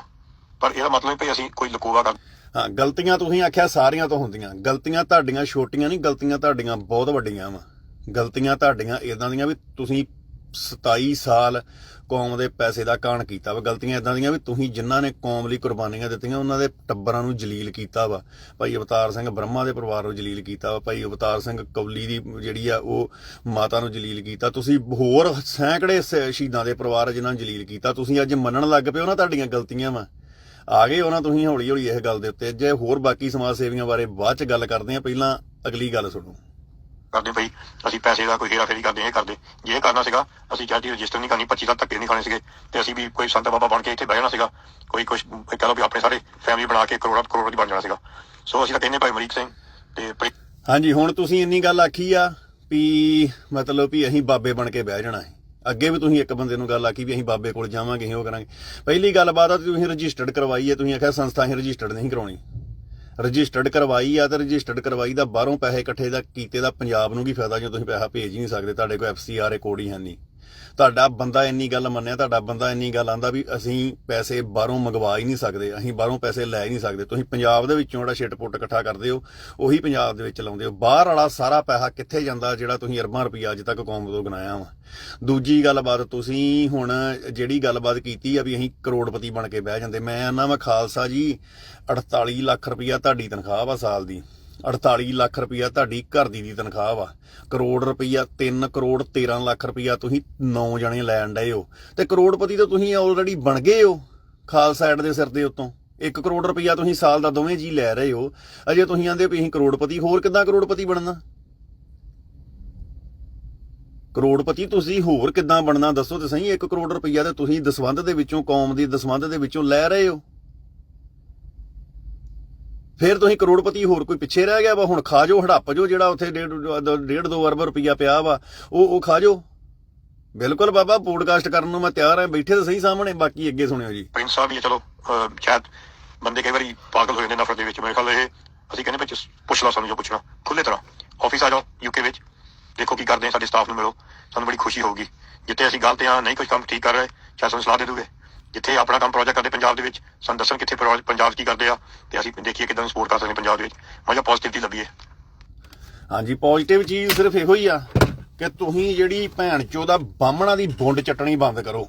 ਪਰ ਇਹਦਾ ਮਤਲਬ ਵੀ ਅਸੀਂ ਕੋਈ ਲਕੋਵਾ ਕਰ ਹਾਂ ਗਲਤੀਆਂ ਤੁਸੀਂ ਆਖਿਆ ਸਾਰੀਆਂ ਤੋਂ ਹੁੰਦੀਆਂ। ਗਲਤੀਆਂ ਤੁਹਾਡੀਆਂ ਛੋਟੀਆਂ ਨਹੀਂ ਗਲਤੀਆਂ ਤੁਹਾਡੀਆਂ ਬਹੁਤ ਵੱਡੀਆਂ ਵਾ। ਗਲਤੀਆਂ ਤੁਹਾਡੀਆਂ ਇਦਾਂ ਦੀਆਂ ਵੀ ਤੁਸੀਂ 27 ਸਾਲ ਕੌਮ ਦੇ ਪੈਸੇ ਦਾ ਕਾਣ ਕੀਤਾ ਵਾ। ਗਲਤੀਆਂ ਇਦਾਂ ਦੀਆਂ ਵੀ ਤੁਸੀਂ ਜਿਨ੍ਹਾਂ ਨੇ ਕੌਮ ਲਈ ਕੁਰਬਾਨੀਆਂ ਦਿੱਤੀਆਂ, ਉਹਨਾਂ ਦੇ ਟੱਬਰਾਂ ਨੂੰ ਜਲੀਲ ਕੀਤਾ ਵਾ। ਭਾਈ ਅਵਤਾਰ ਸਿੰਘ ਬ੍ਰਹਮਾ ਦੇ ਪਰਿਵਾਰ ਨੂੰ ਜਲੀਲ ਕੀਤਾ ਵਾ। ਭਾਈ ਅਵਤਾਰ ਸਿੰਘ ਕੌਲੀ ਦੀ ਜਿਹੜੀ ਆ, ਉਹ ਮਾਤਾ ਨੂੰ ਜਲੀਲ ਕੀਤਾ। ਤੁਸੀਂ ਹੋਰ ਸੈਂਕੜੇ ਸ- ਸ਼ਹੀਦਾਂ ਦੇ ਪਰਿਵਾਰ ਜਿਨ੍ਹਾਂ ਨੂੰ ਜਲੀਲ ਕੀਤਾ, ਤੁਸੀਂ ਅੱਜ ਮੰਨਣ ਲੱਗ ਪਏ ਹੋ ਨਾ ਤੁਹਾਡੀਆਂ ਗਲਤੀਆਂ ਵਾ। ਆ ਗਏ ਉਹਨਾਂ ਤੁਸੀਂ ਹੌਲੀ ਹੌਲੀ ਇਸ ਗੱਲ ਦੇ ਉੱਤੇ। ਜੇ ਹੋਰ ਬਾਕੀ ਸਮਾਜ ਸੇਵੀਆਂ ਬਾਰੇ ਬਾਅਦ ਚ ਗੱਲ ਕਰਦੇ ਆ, ਪਹਿਲਾਂ ਅਗਲੀ ਗੱਲ ਸੁਣੋ। ਕਰਦੇ ਭਈ ਅਸੀਂ ਪੈਸੇ ਦਾ ਕੋਈ ਹੇਰਾ ਫੇਰੀ ਕਰਦੇ, ਇਹ ਕਰਦੇ। ਜੇ ਕਰਨਾ ਸੀਗਾ, ਅਸੀਂ ਚਾਹਤੀ ਰਜਿਸਟਰ ਨਹੀਂ ਕਰਨੀ 25 ਦਾ ਧੱਕੇ ਨਹੀਂ ਖਾਣੇ ਸੀਗੇ, ਤੇ ਅਸੀਂ ਵੀ ਕੋਈ ਸੰਤ ਬਾਬਾ ਬਣ ਕੇ ਇੱਥੇ ਬਹਿ ਜਾਣਾ ਸੀਗਾ, ਕੋਈ ਕੁਝ ਕਹ ਲਓ ਵੀ ਆਪਣੇ ਸਾਰੇ ਫੈਮਿਲੀ ਬਣਾ ਕੇ ਕਰੋੜਾਂ, ਕਰੋੜ ਦੀ ਬਣ ਜਾਣਾ ਸੀਗਾ। ਸੋ ਅਸੀਂ ਤਾਂ ਕਹਿੰਦੇ ਭਾਈ ਅਮਰੀਕ ਸਿੰਘ ਤੇ ਹਾਂਜੀ, ਹੁਣ ਤੁਸੀਂ ਇੰਨੀ ਗੱਲ ਆਖੀ ਆ ਵੀ ਮਤਲਬ ਵੀ ਅਸੀਂ ਬਾਬੇ ਬਣ ਕੇ ਬਹਿ ਜਾਣਾ ਹੈ। ਅੱਗੇ ਵੀ ਤੁਸੀਂ ਇੱਕ ਬੰਦੇ ਨੂੰ ਗੱਲ ਆਖੀ ਵੀ ਅਸੀਂ ਬਾਬੇ ਕੋਲ ਜਾਵਾਂਗੇ, ਅਸੀਂ ਉਹ ਕਰਾਂਗੇ। ਪਹਿਲੀ ਗੱਲ ਬਾਤ ਆ, ਤੁਸੀਂ ਰਜਿਸਟਰਡ ਕਰਵਾਈ ਹੈ, ਤੁਸੀਂ ਆਖਿਆ ਸੰਸਥਾ ਅਸੀਂ ਰਜਿਸਟਰਡ ਨਹੀਂ ਕਰਾਉਣੀ। ਰਜਿਸਟਰਡ ਕਰਵਾਈ ਆ ਤੇ ਰਜਿਸਟਰਡ ਕਰਵਾਈ ਦਾ ਬਾਹਰੋਂ ਪੈਸੇ ਇਕੱਠੇ ਦਾ ਕੀਤੇ ਦਾ ਪੰਜਾਬ ਨੂੰ ਕੀ ਫਾਇਦਾ ਜੇ ਤੁਸੀਂ ਪੈਸਾ ਭੇਜ ਹੀ ਨਹੀਂ ਸਕਦੇ? ਤੁਹਾਡੇ ਕੋਲ ਐਫਸੀਆਰ ਕੋਡ ਹੀ ਹੈ ਨਹੀਂ। ਤੁਹਾਡਾ ਬੰਦਾ ਇੰਨੀ ਗੱਲ ਮੰਨਿਆ, ਤੁਹਾਡਾ ਬੰਦਾ ਇੰਨੀ ਗੱਲ ਆਂਦਾ ਵੀ ਅਸੀਂ ਪੈਸੇ ਬਾਹਰੋਂ ਮੰਗਵਾ ਹੀ ਨਹੀਂ ਸਕਦੇ, ਅਸੀਂ ਬਾਹਰੋਂ ਪੈਸੇ ਲੈ ਹੀ ਨਹੀਂ ਸਕਦੇ। ਤੁਸੀਂ ਪੰਜਾਬ ਦੇ ਵਿੱਚੋਂ ਜਿਹੜਾ ਛਿੱਟ-ਪੁੱਟ ਇਕੱਠਾ ਕਰਦੇ ਹੋ, ਉਹੀ ਪੰਜਾਬ ਦੇ ਵਿੱਚ ਲਾਉਂਦੇ ਹੋ। ਬਾਹਰ ਵਾਲਾ ਸਾਰਾ ਪੈਸਾ ਕਿੱਥੇ ਜਾਂਦਾ ਜਿਹੜਾ ਤੁਸੀਂ ਅਰਬਾਂ ਰੁਪਈਆ ਅੱਜ ਤੱਕ ਕੌਮ ਤੋਂ ਗਨਾਇਆ ਵਾ? ਦੂਜੀ ਗੱਲਬਾਤ, ਤੁਸੀਂ ਹੁਣ ਜਿਹੜੀ ਗੱਲਬਾਤ ਕੀਤੀ ਆ ਵੀ ਅਸੀਂ ਕਰੋੜਪਤੀ ਬਣ ਕੇ ਬਹਿ ਜਾਂਦੇ, ਮੈਂ ਆਨਾ ਵਾ, ਖਾਲਸਾ ਜੀ 48 ਲੱਖ ਰੁਪਈਆ ਤੁਹਾਡੀ ਤਨਖਾਹ ਵਾ ਸਾਲ ਦੀ। 48 ਲੱਖ ਰੁਪਈਆ ਤੁਹਾਡੀ ਘਰ ਦੀ ਦੀ ਤਨਖਾਹ ਵਾ। ਕਰੋੜ ਰੁਪਈਆ 3 ਕਰੋੜ 13 ਲੱਖ ਰੁਪਈਆ ਤੁਸੀਂ 9 ਜਣੇ ਲੈਣ ਡਏ ਹੋ। ਤੇ ਕਰੋੜਪਤੀ ਤਾਂ ਤੁਸੀਂ ਆਲਰੇਡੀ ਬਣ ਗਏ ਹੋ ਖਾਲਸਾ ਐਡ ਦੇ ਸਿਰ ਦੇ ਉੱਤੋਂ। 1 ਕਰੋੜ ਰੁਪਈਆ ਤੁਸੀਂ ਸਾਲ ਦਾ ਦੋਵੇਂ ਜੀ ਲੈ ਰਹੇ ਹੋ। ਅਜੇ ਤੁਸੀਂ ਆਂਦੇ ਵੀ ਅਸੀਂ ਕਰੋੜਪਤੀ, ਹੋਰ ਕਿੱਦਾਂ ਕਰੋੜਪਤੀ ਬਣਨਾ? ਕਰੋੜਪਤੀ ਤੁਸੀਂ ਹੋਰ ਕਿੱਦਾਂ ਬਣਨਾ? ਦੱਸੋ ਤੇ ਸਹੀ 1 ਕਰੋੜ ਰੁਪਈਆ ਤੇ ਤੁਸੀਂ ਦਸਵੰਧ ਦੇ ਵਿੱਚੋਂ, ਕੌਮ ਦੀ ਦਸਵੰਧ ਦੇ ਵਿੱਚੋਂ ਲੈ ਰਹੇ ਹੋ। ਫਿਰ ਤੁਸੀਂ ਕਰੋੜਪਤੀ ਹੋਰ ਕੋਈ ਪਿੱਛੇ ਰਹਿ ਗਿਆ ਵਾ, ਹੁਣ ਖਾ ਜਾਓ ਹੜੱਪ ਜਾਓ ਜਿਹੜਾ ਉੱਥੇ ਡੇਢ ਡੇਢ ਦੋ ਅਰਬ ਰੁਪਈਆ ਪਿਆ ਵਾ, ਉਹ ਉਹ ਖਾ ਜਾਓ ਬਿਲਕੁਲ ਬਾਬਾ ਪੋਡਕਾਸਟ ਕਰਨ ਨੂੰ ਮੈਂ ਤਿਆਰ ਹਾਂ, ਬੈਠੇ ਤਾਂ ਸਹੀ ਸਾਹਮਣੇ, ਬਾਕੀ ਅੱਗੇ ਸੁਣਿਓ ਜੀ। ਪ੍ਰਿੰਸ ਸਾਹਿਬ ਵੀ ਚਲੋ ਸ਼ਾਇਦ ਬੰਦੇ ਕਈ ਵਾਰੀ ਪਾਗਲ ਹੋ ਜਾਂਦੇ ਨਫ਼ਰਤ ਦੇ ਵਿੱਚ, ਮੇਰੇ ਖਿਆਲ ਇਹ ਅਸੀਂ ਕਹਿੰਦੇ ਵਿੱਚ ਪੁੱਛ ਲਓ ਸਾਨੂੰ ਜੋ ਪੁੱਛਣਾ। ਖੁੱਲੇ ਤਰ੍ਹਾਂ ਆਫਿਸ ਆ ਜਾਓ ਯੂਕੇ ਵਿੱਚ। ਦੇਖੋ ਕੀ ਕਰਦੇ ਆ, ਸਾਡੇ ਸਟਾਫ ਨੂੰ ਮਿਲੋ, ਸਾਨੂੰ ਬੜੀ ਖੁਸ਼ੀ ਹੋਊਗੀ। ਜਿੱਥੇ ਅਸੀਂ ਗਲਤ ਆ ਨਹੀਂ ਕੁਝ ਕੰਮ ਠੀਕ ਕਰ ਰਹੇ ਚਾਹੇ ਸਾਨੂੰ ਸਲਾਹ ਦੇ ਦੋਗੇ। ਜਿੱਥੇ ਆਪਣਾ ਕੰਮ ਪ੍ਰੋਜੈਕਟ ਕਰਦੇ ਪੰਜਾਬ ਦੇ ਵਿੱਚ। ਸਾਨੂੰ ਦੱਸਣ ਕਿੱਥੇ ਪੰਜਾਬ ਕੀ ਕਰਦੇ ਆ, ਤੇ ਅਸੀਂ ਦੇਖੀਏ ਕਿਦਾਂ ਸਪੋਰਟ ਕਰ ਸਕਦੇ ਪੰਜਾਬ ਦੇ ਵਿੱਚ। ਮਜ਼ਾ ਪੋਜ਼ਿਟਿਵਿਟੀ ਲੱਭੀਏ। ਹਾਂਜੀ ਪੋਜ਼ਿਟਿਵ ਚੀਜ਼ ਸਿਰਫ ਇਹੋ ਹੀ ਆ ਕਿ ਤੁਸੀਂ ਜਿਹੜੀ ਭੈਣ ਚੋ ਦਾ ਬਾਹਮਣਾ ਦੀ ਬੁੰਡ ਚੱਟਣੀ ਬੰਦ ਕਰੋ।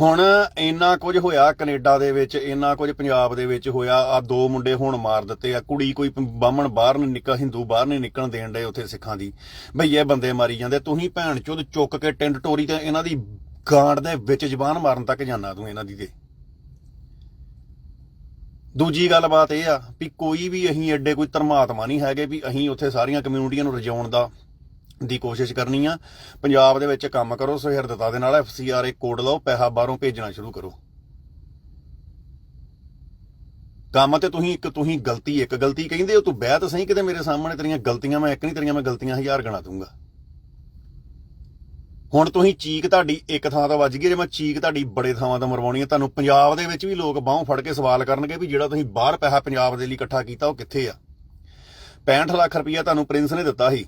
ਹੁਣ ਇੰਨਾ ਕੁਝ ਹੋਇਆ ਕੈਨੇਡਾ ਦੇ ਵਿੱਚ, ਇੰਨਾ ਕੁਝ ਪੰਜਾਬ ਦੇ ਵਿੱਚ ਹੋਇਆ। ਆ ਦੋ ਮੁੰਡੇ ਹੁਣ ਮਾਰ ਦਿੱਤੇ ਆ। ਕੁੜੀ ਕੋਈ ਬਾਹਮਣ ਬਾਹਰ ਨਹੀਂ ਨਿਕਲ, ਹਿੰਦੂ ਬਾਹਰ ਨਹੀਂ ਨਿਕਲਣ ਦੇਣ ਦੇ ਉੱਥੇ ਸਿੱਖਾਂ ਦੀ। ਭਈਏ ਬੰਦੇ ਮਾਰੀ ਜਾਂਦੇ। ਤੁਸੀਂ ਭੈਣ ਚੋਦ ਚੁੱਕ ਕੇ ਟਿੰਡ ਟੋਰੀ ਤੇ ਇਹਨਾਂ ਦੀ ਗਾਂਡ ਦੇ ਵਿੱਚ ਜ਼ਬਾਨ ਮਾਰਨ ਤੱਕ ਜਾਂਦਾ ਤੂੰ ਇਹਨਾਂ ਦੀ ਤੇ। ਦੂਜੀ ਗੱਲਬਾਤ ਇਹ ਆ ਵੀ ਕੋਈ ਵੀ ਅਸੀਂ ਐਡੇ ਕੋਈ ਧਰਮਾਤਮਾ ਨਹੀਂ ਹੈਗੇ ਵੀ ਅਸੀਂ ਉੱਥੇ ਸਾਰੀਆਂ ਕਮਿਊਨਿਟੀਆਂ ਨੂੰ ਰਜਾਉਣ ਦਾ ਦੀ ਕੋਸ਼ਿਸ਼ ਕਰਨੀ ਆ। ਪੰਜਾਬ ਦੇ ਵਿੱਚ ਕੰਮ ਕਰੋ, ਸੁਹਿਰਦਤਾ ਦੇ ਨਾਲ ਐਫਸੀਆਰਏ ਕੋਡ ਲਓ, ਪੈਸਾ ਬਾਹਰੋਂ ਭੇਜਣਾ ਸ਼ੁਰੂ ਕਰੋ। ਕੰਮ ਤੇ ਤੁਸੀਂ ਇੱਕ ਤੁਸੀਂ ਗਲਤੀ, ਇੱਕ ਗਲਤੀ ਕਹਿੰਦੇ ਹੋ, ਤੂੰ ਬਹਿ ਤਾਂ ਸਹੀ ਕਿਤੇ ਮੇਰੇ ਸਾਹਮਣੇ ਤੇਰੀਆਂ ਗਲਤੀਆਂ, ਮੈਂ ਇੱਕ ਨਹੀਂ ਤੇਰੀਆਂ, ਮੈਂ ਗਲਤੀਆਂ ਹਜ਼ਾਰ ਗਣਾ ਦੂੰਗਾ ਹੁਣ ਤੁਸੀਂ ਚੀਕ ਤੁਹਾਡੀ ਇੱਕ ਥਾਂ ਤੋਂ ਵੱਜ ਗਈ ਜੇ ਮੈਂ ਚੀਕ ਤੁਹਾਡੀ ਬੜੇ ਥਾਵਾਂ ਤੋਂ ਮਰਵਾਉਣੀ ਹੈ, ਤੁਹਾਨੂੰ ਪੰਜਾਬ ਦੇ ਵਿੱਚ ਵੀ ਲੋਕ ਬਾਹੋਂ ਫੜ ਕੇ ਸਵਾਲ ਕਰਨਗੇ ਵੀ ਜਿਹੜਾ ਤੁਸੀਂ ਬਾਹਰ ਪੈਸਾ ਪੰਜਾਬ ਦੇ ਲਈ ਇਕੱਠਾ ਕੀਤਾ ਉਹ ਕਿੱਥੇ ਆ। 65 ਲੱਖ ਰੁਪਈਆ ਤੁਹਾਨੂੰ ਪ੍ਰਿੰਸ ਨੇ ਦਿੱਤਾ ਸੀ।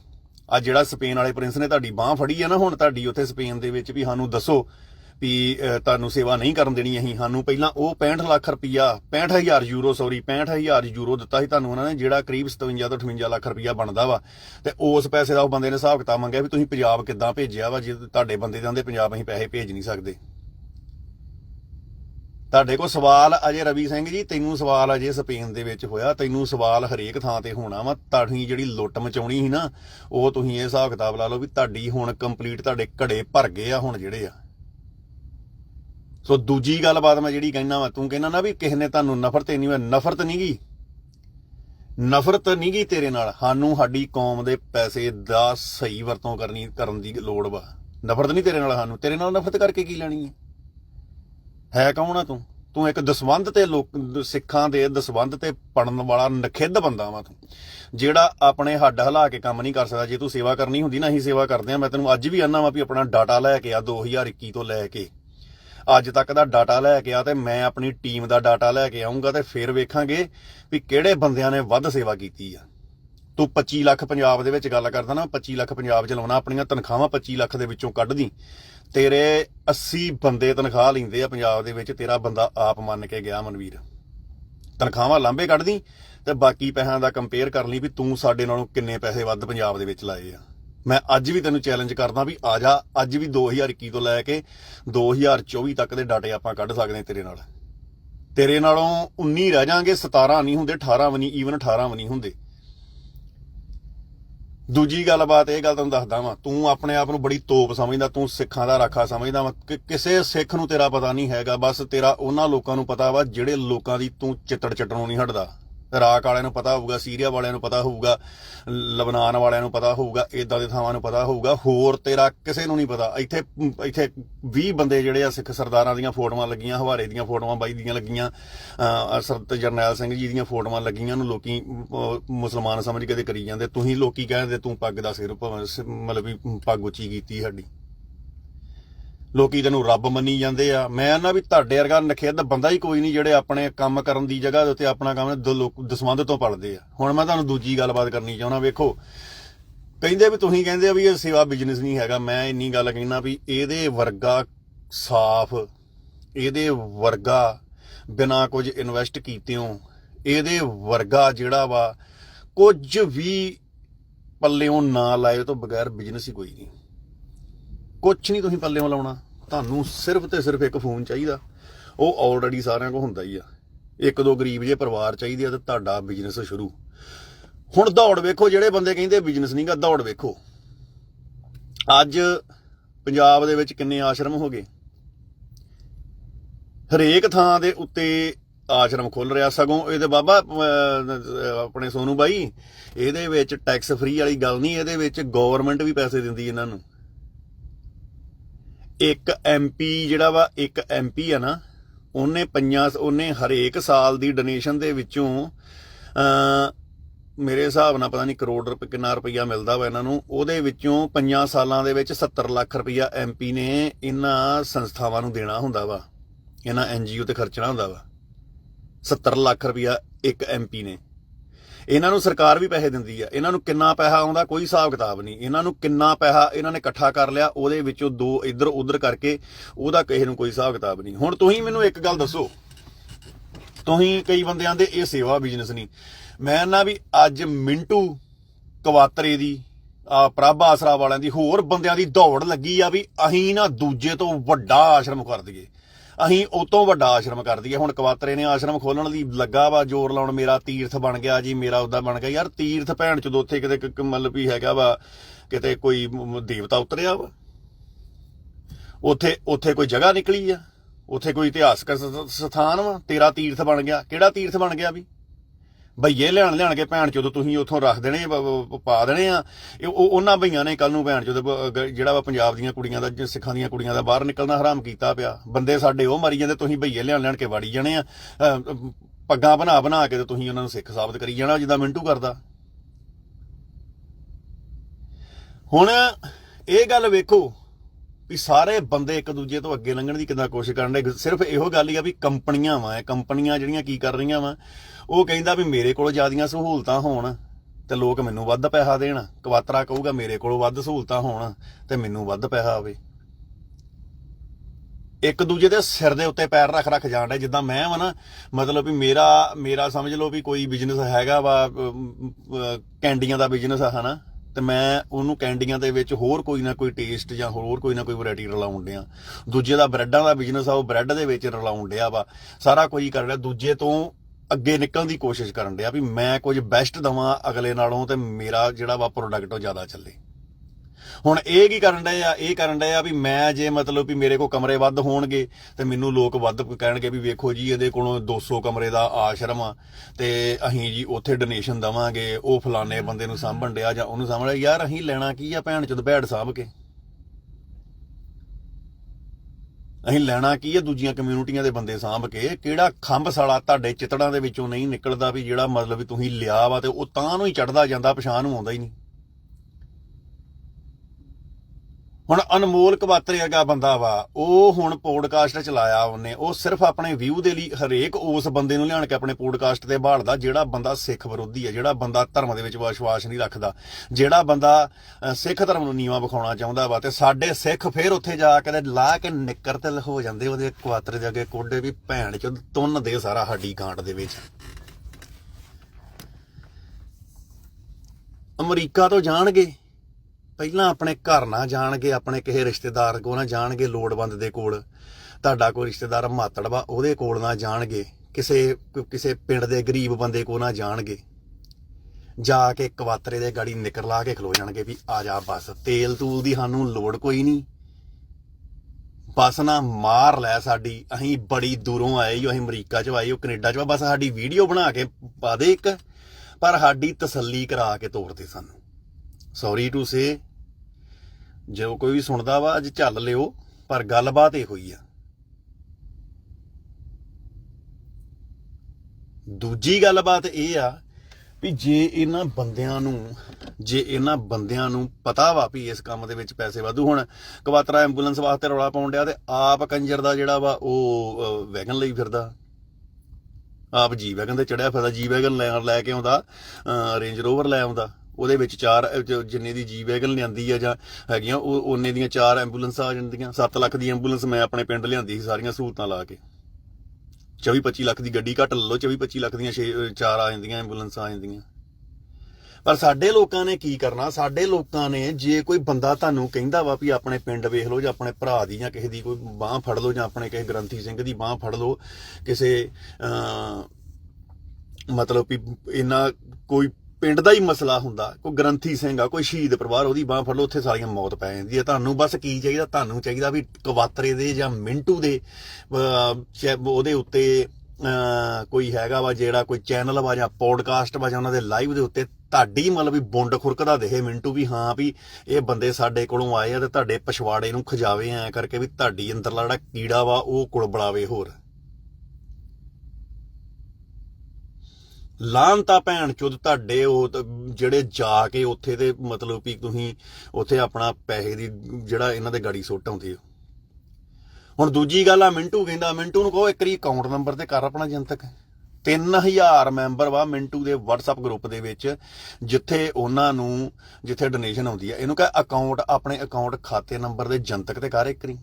ਆ ਜਿਹੜਾ ਸਪੇਨ ਵਾਲੇ ਪ੍ਰਿੰਸ ਨੇ ਤੁਹਾਡੀ ਬਾਹ ਫੜੀ ਹੈ ਨਾ ਹੁਣ, ਤੁਹਾਡੀ ਉੱਥੇ ਸਪੇਨ ਦੇ ਵਿੱਚ ਵੀ ਸਾਨੂੰ ਦੱਸੋ ਵੀ ਤੁਹਾਨੂੰ ਸੇਵਾ ਨਹੀਂ ਕਰਨ ਦੇਣੀ ਅਸੀਂ, ਸਾਨੂੰ ਪਹਿਲਾਂ ਉਹ 65 ਲੱਖ ਰੁਪਈਆ 65000 ਯੂਰੋ ਸੌਰੀ 65000 ਯੂਰੋ ਦਿੱਤਾ ਸੀ ਤੁਹਾਨੂੰ ਉਹਨਾਂ ਨੇ, ਜਿਹੜਾ ਕਰੀਬ 57 ਤੋਂ 58 ਲੱਖ ਰੁਪਈਆ ਬਣਦਾ ਵਾ। ਤੇ ਉਸ ਪੈਸੇ ਦਾ ਉਹ ਬੰਦੇ ਨੇ ਹਿਸਾਬ ਕਿਤਾਬ ਮੰਗਿਆ ਵੀ ਤੁਸੀਂ ਪੰਜਾਬ ਕਿੱਦਾਂ ਭੇਜਿਆ ਵਾ, ਜੇ ਤੁਹਾਡੇ ਬੰਦੇ ਦੇ ਪੰਜਾਬ ਅਸੀਂ ਪੈਸੇ ਭੇਜ ਨਹੀਂ ਸਕਦੇ। ਤੁਹਾਡੇ ਕੋਲ ਸਵਾਲ ਅਜੇ ਰਵੀ ਸਿੰਘ ਜੀ, ਤੈਨੂੰ ਸਵਾਲ ਅਜੇ ਸਪੇਨ ਦੇ ਵਿੱਚ ਹੋਇਆ, ਤੈਨੂੰ ਸਵਾਲ ਹਰੇਕ ਥਾਂ ਤੇ ਹੋਣਾ ਵਾ, ਤੁਹਾਡੀ ਜਿਹੜੀ ਲੁੱਟ ਮਚਾਉਣੀ ਸੀ ਨਾ, ਉਹ ਤੁਸੀਂ ਇਹ ਹਿਸਾਬ ਕਿਤਾਬ ਲਾ ਲਓ ਵੀ ਤੁਹਾਡੀ ਹੁਣ ਕੰਪਲੀਟ ਤੁਹਾਡੇ ਘੜੇ ਭਰ ਗਏ ਆ ਹੁਣ ਜਿਹੜੇ ਆ। ਸੋ ਦੂਜੀ ਗੱਲਬਾਤ ਮੈਂ ਜਿਹੜੀ ਕਹਿਣਾ ਵਾ, ਤੂੰ ਕਹਿਣਾ ਨਾ ਵੀ ਕਿਸੇ ਨੇ ਤੁਹਾਨੂੰ ਨਫ਼ਰਤ ਨਹੀਂ ਹੋਇਆ ਨਫ਼ਰਤ ਨਹੀਂ ਗਈ? ਨਫ਼ਰਤ ਨਹੀਂ ਗਈ ਤੇਰੇ ਨਾਲ? ਸਾਨੂੰ ਸਾਡੀ ਕੌਮ ਦੇ ਪੈਸੇ ਦਾ ਸਹੀ ਵਰਤੋਂ ਕਰਨੀ, ਕਰਨ ਦੀ ਲੋੜ ਵਾ। ਨਫ਼ਰਤ ਨਹੀਂ ਤੇਰੇ ਨਾਲ ਸਾਨੂੰ? ਤੇਰੇ ਨਾਲ ਨਫ਼ਰਤ ਕਰਕੇ ਕੀ ਲੈਣੀ ਹੈ ਹੈ ਕੌਣ ਆ ਤੂੰ? ਤੂੰ ਇੱਕ ਦਸਵੰਧ ਤੇ ਲੋਕ, ਸਿੱਖਾਂ ਦੇ ਦਸਵੰਧ ਤੇ ਪੜਨ ਵਾਲਾ ਨਖਿੱਧ ਬੰਦਾ ਵਾ ਤੂੰ। ਜਿਹੜਾ ਆਪਣੇ ਹੱਡ ਹਿਲਾ ਕੇ ਕੰਮ ਨਹੀਂ ਕਰ ਸਕਦਾ, ਜੇ ਤੂੰ ਸੇਵਾ ਕਰਨੀ ਹੁੰਦੀ ਨਾ, ਅਸੀਂ ਸੇਵਾ ਕਰਦੇ ਆ। ਮੈਂ ਤੈਨੂੰ ਅੱਜ ਵੀ ਆਨਾ ਵਾ ਵੀ ਆਪਣਾ ਡਾਟਾ ਲੈ ਕੇ ਆ 2021 ਤੋਂ ਲੈ ਕੇ। ਅੱਜ ਤੱਕ ਦਾ ਡਾਟਾ ਲੈ ਕੇ ਆ ਤੇ ਮੈਂ ਆਪਣੀ ਟੀਮ ਦਾ ਡਾਟਾ ਲੈ ਕੇ ਆਉਂਗਾ ਤੇ ਫਿਰ ਵੇਖਾਂਗੇ ਵੀ ਕਿਹੜੇ ਬੰਦਿਆਂ ਨੇ ਵੱਧ ਸੇਵਾ ਕੀਤੀ ਆ। ਤੂੰ 25 ਲੱਖ ਪੰਜਾਬ ਦੇ ਵਿੱਚ ਗੱਲ ਕਰਦਾ ਨਾ 25 ਲੱਖ ਪੰਜਾਬ ਚ ਲਾਉਣਾ ਆਪਣੀਆਂ ਤਨਖਾਹਾਂ 25 ਲੱਖ ਦੇ ਵਿੱਚੋਂ ਕੱਢਦੀ। ਤੇਰੇ 80 ਬੰਦੇ ਤਨਖਾਹ ਲੈਂਦੇ ਆ ਪੰਜਾਬ ਦੇ ਵਿੱਚ, ਤੇਰਾ ਬੰਦਾ ਆਪ ਮੰਨ ਕੇ ਗਿਆ ਮਨਵੀਰ। ਤਨਖਾਹਾਂ ਲਾਂਬੇ ਕੱਢਦੀ ਤੇ ਬਾਕੀ ਪੈਸਿਆਂ ਦਾ ਕੰਪੇਅਰ ਕਰ ਲਈ ਵੀ ਤੂੰ ਸਾਡੇ ਨਾਲੋਂ ਕਿੰਨੇ ਪੈਸੇ ਵੱਧ ਪੰਜਾਬ ਦੇ ਵਿੱਚ ਲਾਏ ਆ। ਮੈਂ ਅੱਜ ਵੀ ਤੈਨੂੰ ਚੈਲੰਜ ਕਰਦਾ ਵੀ ਆ ਜਾ, ਅੱਜ ਵੀ 2021 ਤੋਂ ਲੈ ਕੇ 2024 ਤੱਕ ਦੇ ਡਾਟੇ ਆਪਾਂ ਕੱਢ ਸਕਦੇ ਤੇਰੇ ਨਾਲ। ਤੇਰੇ ਨਾਲੋਂ 19 ਰਹਿ ਜਾਾਂਗੇ 17 ਨਹੀਂ ਹੁੰਦੇ 18 ਵੀ ਨਹੀਂ ਈਵਨ 18 ਵੀ ਨਹੀਂ ਹੁੰਦੇ। ਦੂਜੀ ਗੱਲਬਾਤ, ਇਹ ਗੱਲ ਤੈਨੂੰ ਦੱਸਦਾ ਵਾਂ, ਤੂੰ ਆਪਣੇ ਆਪ ਨੂੰ ਬੜੀ ਤੋਪ ਸਮਝਦਾ, ਤੂੰ ਸਿੱਖਾਂ ਦਾ ਰਾਖਾ ਸਮਝਦਾ ਵਾ। ਕਿ ਕਿਸੇ ਸਿੱਖ ਨੂੰ ਤੇਰਾ ਪਤਾ ਨਹੀਂ ਹੈਗਾ, ਬਸ ਤੇਰਾ ਉਹਨਾਂ ਲੋਕਾਂ ਨੂੰ ਪਤਾ ਵਾ ਜਿਹੜੇ ਲੋਕਾਂ ਦੀ ਤੂੰ ਚਿੱਤੜ ਚੱਟਣੋਂ ਨਹੀਂ ਹਟਦਾ। ਇਰਾਕ ਵਾਲਿਆਂ ਨੂੰ ਪਤਾ ਹੋਊਗਾ, ਸੀਰੀਆ ਵਾਲਿਆਂ ਨੂੰ ਪਤਾ ਹੋਊਗਾ, ਲਬਨਾਨ ਵਾਲਿਆਂ ਨੂੰ ਪਤਾ ਹੋਊਗਾ ਇਦਾਂ ਦੇ ਥਾਵਾਂ ਨੂੰ ਪਤਾ ਹੋਊਗਾ, ਹੋਰ ਤੇਰਾ ਕਿਸੇ ਨੂੰ ਨਹੀਂ ਪਤਾ। ਇੱਥੇ ਇੱਥੇ 20 ਬੰਦੇ ਜਿਹੜੇ ਆ ਸਿੱਖ ਸਰਦਾਰਾਂ ਦੀਆਂ ਫੋਟੋਆਂ ਲੱਗੀਆਂ, ਹਵਾਰੇ ਦੀਆਂ ਫੋਟੋਆਂ, ਬਾਈ ਦੀਆਂ ਲੱਗੀਆਂ, ਅਹ ਸਰਤ ਜਰਨੈਲ ਸਿੰਘ ਜੀ ਦੀਆਂ ਫੋਟੋਆਂ ਲੱਗੀਆਂ ਨੂੰ ਲੋਕੀ ਮੁਸਲਮਾਨ ਸਮਝ ਕੇ ਤੇ ਕਰੀ ਜਾਂਦੇ। ਤੁਸੀਂ ਲੋਕੀ ਕਹਿੰਦੇ, ਤੂੰ ਪੱਗ ਦਾ ਸਿਰ ਮਤਲਬ ਵੀ ਪੱਗ ਉੱਚੀ ਕੀਤੀ ਸਾਡੀ। ਲੋਕੀ ਤੈਨੂੰ ਰੱਬ ਮੰਨੀ ਜਾਂਦੇ ਆ। ਮੈਂ ਨਾ ਵੀ ਤੁਹਾਡੇ ਵਰਗਾ ਨਖੇਦ ਬੰਦਾ ਹੀ ਕੋਈ ਨਹੀਂ ਜਿਹੜੇ ਆਪਣੇ ਕੰਮ ਕਰਨ ਦੀ ਜਗ੍ਹਾ ਦੇ ਉੱਤੇ ਆਪਣਾ ਕੰਮ ਦ- ਲੋਕ ਦਸਵੰਧ ਤੋਂ ਪਲਦੇ ਆ। ਹੁਣ ਮੈਂ ਤੁਹਾਨੂੰ ਦੂਜੀ ਗੱਲਬਾਤ ਕਰਨੀ ਚਾਹੁੰਦਾ, ਵੇਖੋ। ਕਹਿੰਦੇ ਵੀ ਤੁਸੀਂ ਕਹਿੰਦੇ ਆ ਵੀ ਇਹ ਸੇਵਾ ਬਿਜ਼ਨਸ ਨਹੀਂ ਹੈਗਾ। ਮੈਂ ਇੰਨੀ ਗੱਲ ਕਹਿਣਾ ਵੀ ਇਹਦੇ ਵਰਗਾ ਸਾਫ਼, ਇਹਦੇ ਵਰਗਾ ਬਿਨਾ ਕੁਝ ਇਨਵੈਸਟ ਕੀਤਿਓ, ਇਹਦੇ ਵਰਗਾ ਜਿਹੜਾ ਵਾ, ਕੁਝ ਵੀ ਪੱਲਿਓਂ ਨਾ ਲਾਏ ਤੋਂ ਬਗੈਰ ਬਿਜ਼ਨਸ ਹੀ ਕੋਈ ਨਹੀਂ। ਕੁਝ ਨਹੀਂ ਤੁਸੀਂ ਪੱਲਿਓਂ ਲਾਉਣਾ। ਤੁਹਾਨੂੰ ਸਿਰਫ ਤੇ ਸਿਰਫ ਇੱਕ ਫੋਨ ਚਾਹੀਦਾ। ਉਹ ਆਲਰੇਡੀ ਸਾਰਿਆਂ ਕੋਲ ਹੁੰਦਾ ਹੀ ਆ। ਇੱਕ ਦੋ ਗਰੀਬ ਜੇ ਪਰਿਵਾਰ ਚਾਹੀਦੇ ਆ ਤੇ ਤੁਹਾਡਾ ਬਿਜ਼ਨਸ ਸ਼ੁਰੂ। ਹੁਣ ਦੌੜ ਵੇਖੋ, ਜਿਹੜੇ ਬੰਦੇ ਕਹਿੰਦੇ ਬਿਜ਼ਨਸ ਨਹੀਂਗਾ ਦੌੜ ਵੇਖੋ। ਅੱਜ ਪੰਜਾਬ ਦੇ ਵਿੱਚ ਕਿੰਨੇ ਆਸ਼ਰਮ ਹੋ ਗਏ? ਹਰੇਕ ਥਾਂ ਦੇ ਉੱਤੇ ਆਸ਼ਰਮ ਖੁੱਲ ਰਿਹਾ। ਸਗੋਂ ਇਹਦੇ ਬਾਬਾ ਆਪਣੇ ਸੋਨੂ ਬਾਈ, ਇਹਦੇ ਵਿੱਚ ਟੈਕਸ ਫ੍ਰੀ ਵਾਲੀ ਗੱਲ ਨਹੀਂ, ਇਹਦੇ ਵਿੱਚ ਗਵਰਨਮੈਂਟ ਵੀ ਪੈਸੇ ਦਿੰਦੀ ਇਹਨਾਂ ਨੂੰ। ਇੱਕ ਐਮਪੀ ਜਿਹੜਾ ਵਾ, ਇੱਕ ਐਮਪੀ ਆ ਨਾ, ਉਹਨੇ ਪੰਜਾਂ ਉਹਨੇ ਹਰੇਕ ਸਾਲ ਦੀ ਡੋਨੇਸ਼ਨ ਦੇ ਵਿੱਚੋਂ ਮੇਰੇ ਹਿਸਾਬ ਨਾਲ ਪਤਾ ਨਹੀਂ ਕਰੋੜ ਰੁਪਏ, ਕਿੰਨਾ ਰੁਪਈਆ ਮਿਲਦਾ ਵਾ ਇਹਨਾਂ ਨੂੰ, ਉਹਦੇ ਵਿੱਚੋਂ ਪੰਜਾਂ ਸਾਲਾਂ ਦੇ ਵਿੱਚ 70 ਲੱਖ ਰੁਪਈਆ ਐਮਪੀ ਨੇ ਇਹਨਾਂ ਸੰਸਥਾਵਾਂ ਨੂੰ ਦੇਣਾ ਹੁੰਦਾ ਵਾ, ਇਹਨਾਂ ਐਨਜੀਓ ਤੇ ਖਰਚਣਾ ਹੁੰਦਾ ਵਾ। 70 ਲੱਖ ਰੁਪਈਆ ਇੱਕ ਐਮਪੀ ਨੇ। ਇਹਨਾਂ ਨੂੰ ਸਰਕਾਰ ਵੀ ਪੈਸੇ ਦਿੰਦੀ ਆ। ਇਹਨਾਂ ਨੂੰ ਕਿੰਨਾ ਪੈਸਾ ਆਉਂਦਾ ਕੋਈ ਹਿਸਾਬ ਕਿਤਾਬ ਨਹੀਂ। ਇਹਨਾਂ ਨੂੰ ਕਿੰਨਾ ਪੈਸਾ ਇਹਨਾਂ ਨੇ ਇਕੱਠਾ ਕਰ ਲਿਆ, ਉਹਦੇ ਵਿੱਚੋਂ ਦੋ ਇੱਧਰ ਉੱਧਰ ਕਰਕੇ ਉਹਦਾ ਕਿਸੇ ਨੂੰ ਕੋਈ ਹਿਸਾਬ ਕਿਤਾਬ ਨਹੀਂ। ਹੁਣ ਤੁਸੀਂ ਮੈਨੂੰ ਇੱਕ ਗੱਲ ਦੱਸੋ। ਤੁਸੀਂ ਕਈ ਬੰਦਿਆਂ ਦੇ ਇਹ ਸੇਵਾ ਬਿਜ਼ਨਸ ਨਹੀਂ। ਮੈਂ ਨਾ ਵੀ ਅੱਜ ਮਿੰਟੂ ਕਵਾਤਰੇ ਦੀ, ਆ ਪ੍ਰਭ ਆਸਰਾ ਵਾਲਿਆਂ ਦੀ ਹੋਰ ਬੰਦਿਆਂ ਦੀ ਦੌੜ ਲੱਗੀ ਆ ਵੀ ਅਸੀਂ ਨਾ ਦੂਜੇ ਤੋਂ ਵੱਡਾ ਆਸ਼ਰਮ ਕਰ ਦਈਏ। ਅਸੀਂ ਉਹ ਤੋਂ ਵੱਡਾ ਆਸ਼ਰਮ ਕਰ ਦਈਏ। ਹੁਣ ਕਵਾਤਰੇ ਨੇ ਆਸ਼ਰਮ ਖੋਲਣ ਦੀ ਲੱਗਾ ਵਾ, ਜ਼ੋਰ ਲਾਉਣ। ਮੇਰਾ ਤੀਰਥ ਬਣ ਗਿਆ ਜੀ, ਮੇਰਾ ਉਹਦਾ ਬਣ ਗਿਆ। ਯਾਰ ਤੀਰਥ ਭੈਣ ਚ ਉੱਥੇ ਕਿਤੇ ਮਤਲਬ ਵੀ ਹੈਗਾ ਵਾ, ਕਿਤੇ ਕੋਈ ਦੇਵਤਾ ਉਤਰਿਆ ਵਾ। ਉੱਥੇ ਉੱਥੇ ਕੋਈ ਜਗ੍ਹਾ ਨਿਕਲੀ ਆ। ਉੱਥੇ ਕੋਈ ਇਤਿਹਾਸਕ ਸਥਾਨ ਵਾ। ਤੇਰਾ ਤੀਰਥ ਬਣ ਗਿਆ। ਕਿਹੜਾ ਤੀਰਥ ਬਣ ਗਿਆ ਵੀ? ਭਈਏ ਲਿਆਣ ਲਿਆਣ ਕੇ ਭੈਣ ਚੋਦ ਤੁਸੀਂ ਉੱਥੋਂ ਰੱਖ ਦੇਣੇ ਪਾ ਦੇਣੇ ਆ। ਇਹ ਉਹ- ਉਹਨਾਂ ਭਈਆਂ ਨੇ ਕੱਲ ਨੂੰ ਭੈਣ ਚੋਦ ਜਿਹੜਾ ਵਾ ਪੰਜਾਬ ਦੀਆਂ ਕੁੜੀਆਂ ਦਾ ਸਿੱਖਾਂ ਦੀਆਂ ਕੁੜੀਆਂ ਦਾ ਬਾਹਰ ਨਿਕਲਣਾ ਹਰਾਮ ਕੀਤਾ ਪਿਆ। ਬੰਦੇ ਸਾਡੇ ਉਹ ਮਰੀ ਜਾਂਦੇ, ਤੁਸੀਂ ਭਈਏ ਲਿਆਣ ਲਿਆਣ ਕੇ ਵਾੜੀ ਜਾਣੇ ਆ। ਪੱਗਾਂ ਬਣਾ ਬਣਾ ਕੇ ਤੇ ਤੁਸੀਂ ਉਹਨਾਂ ਨੂੰ ਸਿੱਖ ਸਾਬਤ ਕਰੀ ਜਾਣਾ, ਜਿੱਦਾਂ ਮਿੰਟੂ ਕਰਦਾ। ਹੁਣ ਇਹ ਗੱਲ ਵੇਖੋ ਵੀ ਸਾਰੇ ਬੰਦੇ ਇੱਕ ਦੂਜੇ ਤੋਂ ਅੱਗੇ ਲੰਘਣ ਦੀ ਕਿੰਨਾ ਕੋਸ਼ਿਸ਼ ਕਰਨ ਦੇ ਸਿਰਫ ਇਹੋ ਗੱਲ ਹੀ ਆ ਵੀ ਕੰਪਨੀਆਂ ਵਾ ਕੰਪਨੀਆਂ ਜਿਹੜੀਆਂ ਕੀ ਕਰ ਰਹੀਆਂ ਵਾ, ਉਹ ਕਹਿੰਦਾ ਵੀ ਮੇਰੇ ਕੋਲ ਜ਼ਿਆਦੀਆਂ ਸਹੂਲਤਾਂ ਹੋਣ ਤੇ ਲੋਕ ਮੈਨੂੰ ਵੱਧ ਪੈਸਾ ਦੇਣ। ਕਵਾਤਰਾ ਕਹੂਗਾ, ਮੇਰੇ ਕੋਲ ਵੱਧ ਸਹੂਲਤਾਂ ਹੋਣ ਤੇ ਮੈਨੂੰ ਵੱਧ ਪੈਸਾ ਆਵੇ। ਇੱਕ ਦੂਜੇ ਦੇ ਸਿਰ ਦੇ ਉੱਤੇ ਪੈਰ ਰੱਖ ਰੱਖ ਜਾਣ ਡੇ ਜਿੱਦਾਂ ਮੈਂ ਵਾ ਨਾ, ਮਤਲਬ ਵੀ ਮੇਰਾ ਮੇਰਾ ਸਮਝ ਲਓ ਵੀ ਕੋਈ ਬਿਜ਼ਨਸ ਹੈਗਾ ਵਾ ਕੈਂਡੀਆਂ ਦਾ ਬਿਜ਼ਨਸ ਆ, ਹਨਾ। ਤੇ ਮੈਂ ਉਹਨੂੰ ਕੈਂਡੀਆਂ ਦੇ ਵਿੱਚ ਹੋਰ ਕੋਈ ਨਾ ਕੋਈ ਟੇਸਟ ਜਾਂ ਹੋਰ ਕੋਈ ਨਾ ਕੋਈ ਵੈਰਾਈਟੀ ਰਲਾਉਣ ਡਿਆ। ਦੂਜੇ ਦਾ ਬ੍ਰੈਡਾਂ ਦਾ ਬਿਜ਼ਨਸ ਆ, ਉਹ ਬ੍ਰੈਡ ਦੇ ਵਿੱਚ ਰਲਾਉਣ ਡਿਆ ਵਾ। ਸਾਰਾ ਕੁਝ ਕਰ ਰਿਹਾ। ਦੂਜੇ ਤੋਂ ਅੱਗੇ ਨਿਕਲਣ ਦੀ ਕੋਸ਼ਿਸ਼ ਕਰਨ ਡਿਆ ਵੀ ਮੈਂ ਕੁਝ ਬੈਸਟ ਦਵਾਂ ਅਗਲੇ ਨਾਲੋਂ ਤੇ ਮੇਰਾ ਜਿਹੜਾ ਵਾ ਪ੍ਰੋਡਕਟ ਉਹ ਜ਼ਿਆਦਾ ਚੱਲੇ। ਹੁਣ ਇਹ ਕੀ ਕਰਨ ਡਏ ਆ? ਇਹ ਕਰਨ ਡਏ ਆ ਵੀ ਮੈਂ ਜੇ ਮਤਲਬ ਵੀ ਮੇਰੇ ਕੋਲ ਕਮਰੇ ਵੱਧ ਹੋਣਗੇ, ਤੇ ਮੈਨੂੰ ਲੋਕ ਵੱਧ ਕਹਿਣਗੇ ਵੀ ਵੇਖੋ ਜੀ, ਇਹਦੇ ਕੋਲੋਂ 200 ਕਮਰੇ ਦਾ ਆਸ਼ਰਮ ਆ, ਤੇ ਅਸੀਂ ਜੀ ਉੱਥੇ ਡੋਨੇਸ਼ਨ ਦਵਾਂਗੇ, ਉਹ ਫਲਾਣੇ ਬੰਦੇ ਨੂੰ ਸਾਂਭਣ ਡਿਆ ਜਾਂ ਉਹਨੂੰ ਸਾਂਭਣ ਯਾਰ ਅਸੀਂ ਲੈਣਾ ਕੀ ਆ ਭੈਣ ਚੋਦ ਭੈੜ ਸਾਂਭ ਕੇ? ਅਸੀਂ ਲੈਣਾ ਕੀ ਆ ਦੂਜੀਆਂ ਕਮਿਊਨਿਟੀਆਂ ਦੇ ਬੰਦੇ ਸਾਂਭ ਕੇ? ਕਿਹੜਾ ਖੰਭ ਸਾਲਾ ਤੁਹਾਡੇ ਚਿਤੜਾਂ ਦੇ ਵਿੱਚੋਂ ਨਹੀਂ ਨਿਕਲਦਾ ਵੀ ਜਿਹੜਾ ਮਤਲਬ ਵੀ ਤੁਸੀਂ ਲਿਆ ਵਾ ਤੇ ਉਹ ਤਾਂ ਨੂੰ ਹੀ ਚੜਦਾ ਜਾਂਦਾ, ਪਛਾਣ ਨੂੰ ਆਉਂਦਾ ਹੀ ਨਹੀਂ। ਹੁਣ ਅਨਮੋਲ ਕਵਾਤਰੇ ਵਰਗਾ ਬੰਦਾ ਵਾ, ਉਹ ਹੁਣ ਪੋਡਕਾਸਟ ਚਲਾਇਆ ਉਹਨੇ, ਉਹ ਸਿਰਫ ਆਪਣੇ ਵਿਊ ਦੇ ਲਈ ਹਰੇਕ ਉਸ ਬੰਦੇ ਨੂੰ ਲਿਆਣ ਕੇ ਆਪਣੇ ਪੋਡਕਾਸਟ ਤੇ ਬਾੜਦਾ ਜਿਹੜਾ ਬੰਦਾ ਸਿੱਖ ਵਿਰੋਧੀ ਹੈ ਜਿਹੜਾ ਬੰਦਾ ਧਰਮ ਦੇ ਵਿੱਚ ਵਿਸ਼ਵਾਸ ਨਹੀਂ ਰੱਖਦਾ, ਜਿਹੜਾ ਬੰਦਾ ਸਿੱਖ ਧਰਮ ਨੂੰ ਨੀਵਾ ਵਿਖਾਉਣਾ ਚਾਹੁੰਦਾ ਵਾ, ਤੇ ਸਾਡੇ ਸਿੱਖ ਫੇਰ ਉੱਥੇ ਜਾ ਕੇ ਤੇ ਲਾ ਕੇ ਨਿੱਕਰ ਤੇ ਹੋ ਜਾਂਦੇ ਉਹਦੇ ਕਵਾਤਰੇ ਦੇ ਅੱਗੇ ਕੋਡੇ ਵੀ ਭੈਣ ਚ ਤੁੰਨ ਦੇ ਸਾਰਾ ਹੱਡੀ ਗਾਂਟ ਦੇ ਵਿੱਚ। ਅਮਰੀਕਾ ਤੋਂ ਜਾਣਗੇ। ਪਹਿਲਾਂ ਆਪਣੇ ਘਰ ਨਾ ਜਾਣਗੇ, ਆਪਣੇ ਕਿਸੇ ਰਿਸ਼ਤੇਦਾਰ ਕੋਲ ਨਾ ਜਾਣਗੇ ਲੋੜਵੰਦ ਦੇ ਕੋਲ। ਤੁਹਾਡਾ ਕੋਈ ਰਿਸ਼ਤੇਦਾਰ ਮਾਤੜ ਵਾ ਉਹਦੇ ਕੋਲ ਨਾ ਜਾਣਗੇ, ਕਿਸੇ ਕਿਸੇ ਪਿੰਡ ਦੇ ਗਰੀਬ ਬੰਦੇ ਕੋਲ ਨਾ ਜਾਣਗੇ। ਜਾ ਕੇ ਕਵਾਤਰੇ ਦੇ ਗਾੜੀ ਨਿਕਰ ਲਾ ਕੇ ਖਲੋ ਜਾਣਗੇ ਵੀ ਆ ਜਾ ਬਸ। ਤੇਲ ਤੂਲ ਦੀ ਸਾਨੂੰ ਲੋੜ ਕੋਈ ਨਹੀਂ। ਬਸ ਨਾ ਮਾਰ ਲੈ ਸਾਡੀ। ਅਸੀਂ ਬੜੀ ਦੂਰੋਂ ਆਏ ਹੀ ਅਸੀਂ ਅਮਰੀਕਾ ਚ ਆਏ ਹੋ ਕੈਨੇਡਾ ਚ। ਬਸ ਸਾਡੀ ਵੀਡੀਓ ਬਣਾ ਕੇ ਪਾ ਦੇ ਇੱਕ, ਪਰ ਸਾਡੀ ਤਸੱਲੀ ਕਰਾ ਕੇ ਤੋੜਦੇ ਸਾਨੂੰ। Sorry to say. ਜੋ ਕੋਈ ਵੀ ਸੁਣਦਾ ਵਾ, ਅੱਜ ਝੱਲ ਲਿਓ, ਪਰ ਗੱਲਬਾਤ ਇਹ ਹੋਈ ਆ। ਦੂਜੀ ਗੱਲਬਾਤ ਇਹ ਆ ਵੀ ਜੇ ਇਹਨਾਂ ਬੰਦਿਆਂ ਨੂੰ, ਜੇ ਇਹਨਾਂ ਬੰਦਿਆਂ ਨੂੰ ਪਤਾ ਵਾ ਵੀ ਇਸ ਕੰਮ ਦੇ ਵਿੱਚ ਪੈਸੇ ਵਾਧੂ ਹੁਣ, ਕਵਾਤਰਾ ਐਂਬੂਲੈਂਸ ਵਾਸਤੇ ਰੌਲਾ ਪਾਉਣ ਡਿਆ ਤੇ ਆਪ ਕੰਜਰ ਦਾ ਜਿਹੜਾ ਵਾ ਉਹ ਵੈਗਨ ਲਈ ਫਿਰਦਾ। ਆਪ ਜੀ ਵੈਗਨ ਤੇ ਚੜਿਆ ਫਿਰਦਾ, ਜੀ ਵੈਗਨ ਲੈ ਲੈ ਕੇ ਆਉਂਦਾ ਰੇਂਜ ਰੋਵਰ ਲੈ ਆਉਂਦਾ। ਉਹਦੇ ਵਿੱਚ ਚਾਰ ਜਿੰਨੇ ਦੀ ਜੀ ਵੈਗਨ ਲਿਆਂਦੀ ਆ ਜਾਂ ਹੈਗੀਆਂ, ਉਹ ਉਹਨੇ ਦੀਆਂ ਚਾਰ ਐਂਬੂਲੈਂਸਾਂ ਆ ਜਾਂਦੀਆਂ। 7 ਲੱਖ ਦੀ ਐਂਬੂਲੈਂਸ ਮੈਂ ਆਪਣੇ ਪਿੰਡ ਲਿਆਂਦੀ ਸੀ ਸਾਰੀਆਂ ਸਹੂਲਤਾਂ ਲਾ ਕੇ। 24 25 ਲੱਖ ਦੀ ਗੱਡੀ ਘੱਟ ਲੈ ਲਓ 24 25 ਲੱਖ ਦੀਆਂ ਛੇ- ਚਾਰ ਆ ਜਾਂਦੀਆਂ, ਐਂਬੂਲੈਂਸਾਂ ਆ ਜਾਂਦੀਆਂ। ਪਰ ਸਾਡੇ ਲੋਕਾਂ ਨੇ ਕੀ ਕਰਨਾ? ਸਾਡੇ ਲੋਕਾਂ ਨੇ ਜੇ ਕੋਈ ਬੰਦਾ ਤੁਹਾਨੂੰ ਕਹਿੰਦਾ ਵਾ ਵੀ ਆਪਣੇ ਪਿੰਡ ਵੇਖ ਲਓ ਜਾਂ ਆਪਣੇ ਭਰਾ ਦੀ ਜਾਂ ਕਿਸੇ ਦੀ ਕੋਈ ਬਾਹ ਫੜ ਲਓ ਜਾਂ ਆਪਣੇ ਕਿਸੇ ਗ੍ਰੰਥੀ ਸਿੰਘ ਦੀ ਬਾਹ ਫੜ ਲਓ, ਕਿਸੇ ਮਤਲਬ ਵੀ ਇਹਨਾਂ ਕੋਈ ਪਿੰਡ ਦਾ ਹੀ ਮਸਲਾ ਹੁੰਦਾ, ਕੋਈ ਗ੍ਰੰਥੀ ਸਿੰਘ ਆ, ਕੋਈ ਸ਼ਹੀਦ ਪਰਿਵਾਰ, ਉਹਦੀ ਬਾਹ ਫੜ ਲਓ, ਉੱਥੇ ਸਾਰੀਆਂ ਮੌਤ ਪੈ ਜਾਂਦੀ ਹੈ ਤੁਹਾਨੂੰ ਬਸ ਕੀ ਚਾਹੀਦਾ, ਤੁਹਾਨੂੰ ਚਾਹੀਦਾ ਵੀ ਕਵਾਤਰੇ ਦੇ ਜਾਂ ਮਿੰਟੂ ਦੇ ਚੈ- ਉਹਦੇ ਉੱਤੇ ਕੋਈ ਹੈਗਾ ਵਾ ਜਿਹੜਾ ਕੋਈ ਚੈਨਲ ਵਾ ਜਾਂ ਪੋਡਕਾਸਟ ਵਾ ਜਾਂ ਉਹਨਾਂ ਦੇ ਲਾਈਵ ਦੇ ਉੱਤੇ ਤੁਹਾਡੀ ਮਤਲਬ ਵੀ ਬੁੰਡ ਖੁਰਕਦਾ ਦੇਹੇ ਮਿੰਟੂ ਵੀ ਹਾਂ ਵੀ ਇਹ ਬੰਦੇ ਸਾਡੇ ਕੋਲੋਂ ਆਏ ਆ ਤੇ ਤੁਹਾਡੇ ਪਛਵਾੜੇ ਨੂੰ ਖਜਾਵੇ ਐ ਕਰਕੇ ਵੀ ਤੁਹਾਡੀ ਅੰਦਰਲਾ ਜਿਹੜਾ ਕੀੜਾ ਵਾ ਉਹ ਕੁਲਬੜਾਵੇ ਹੋਰ। ਲਾਂਤਾ ਭੈਣ ਚੁੱਦ ਤੁਹਾਡੇ ਉਹ ਜਿਹੜੇ ਜਾ ਕੇ ਉੱਥੇ ਦੇ ਮਤਲਬ ਵੀ ਤੁਸੀਂ ਉੱਥੇ ਆਪਣਾ ਪੈਸੇ ਦੀ ਜਿਹੜਾ ਇਹਨਾਂ ਦੇ ਗਾੜੀ ਸੁੱਟ ਆਉਂਦੇ ਹੋ। ਹੁਣ ਦੂਜੀ ਗੱਲ ਆ, ਮਿੰਟੂ ਕਹਿੰਦਾ, ਮਿੰਟੂ ਨੂੰ ਕਹੋ ਇੱਕ ਰੀ ਅਕਾਊਂਟ ਨੰਬਰ ਤੇ ਕਰ ਆਪਣਾ ਜਨਤਕ। 3000 ਮੈਂਬਰ ਵਾ ਮਿੰਟੂ ਦੇ WhatsApp ਗਰੁੱਪ ਦੇ ਵਿੱਚ, ਜਿੱਥੇ ਉਹਨਾਂ ਨੂੰ, ਜਿੱਥੇ ਡੋਨੇਸ਼ਨ ਆਉਂਦੀ ਆ। ਇਹਨੂੰ ਕਹ ਅਕਾਊਂਟ ਆਪਣੇ ਅਕਾਊਂਟ ਖਾਤੇ ਨੰਬਰ ਦੇ ਜਨਤਕ ਤੇ ਕਰ ਇੱਕ ਰੀ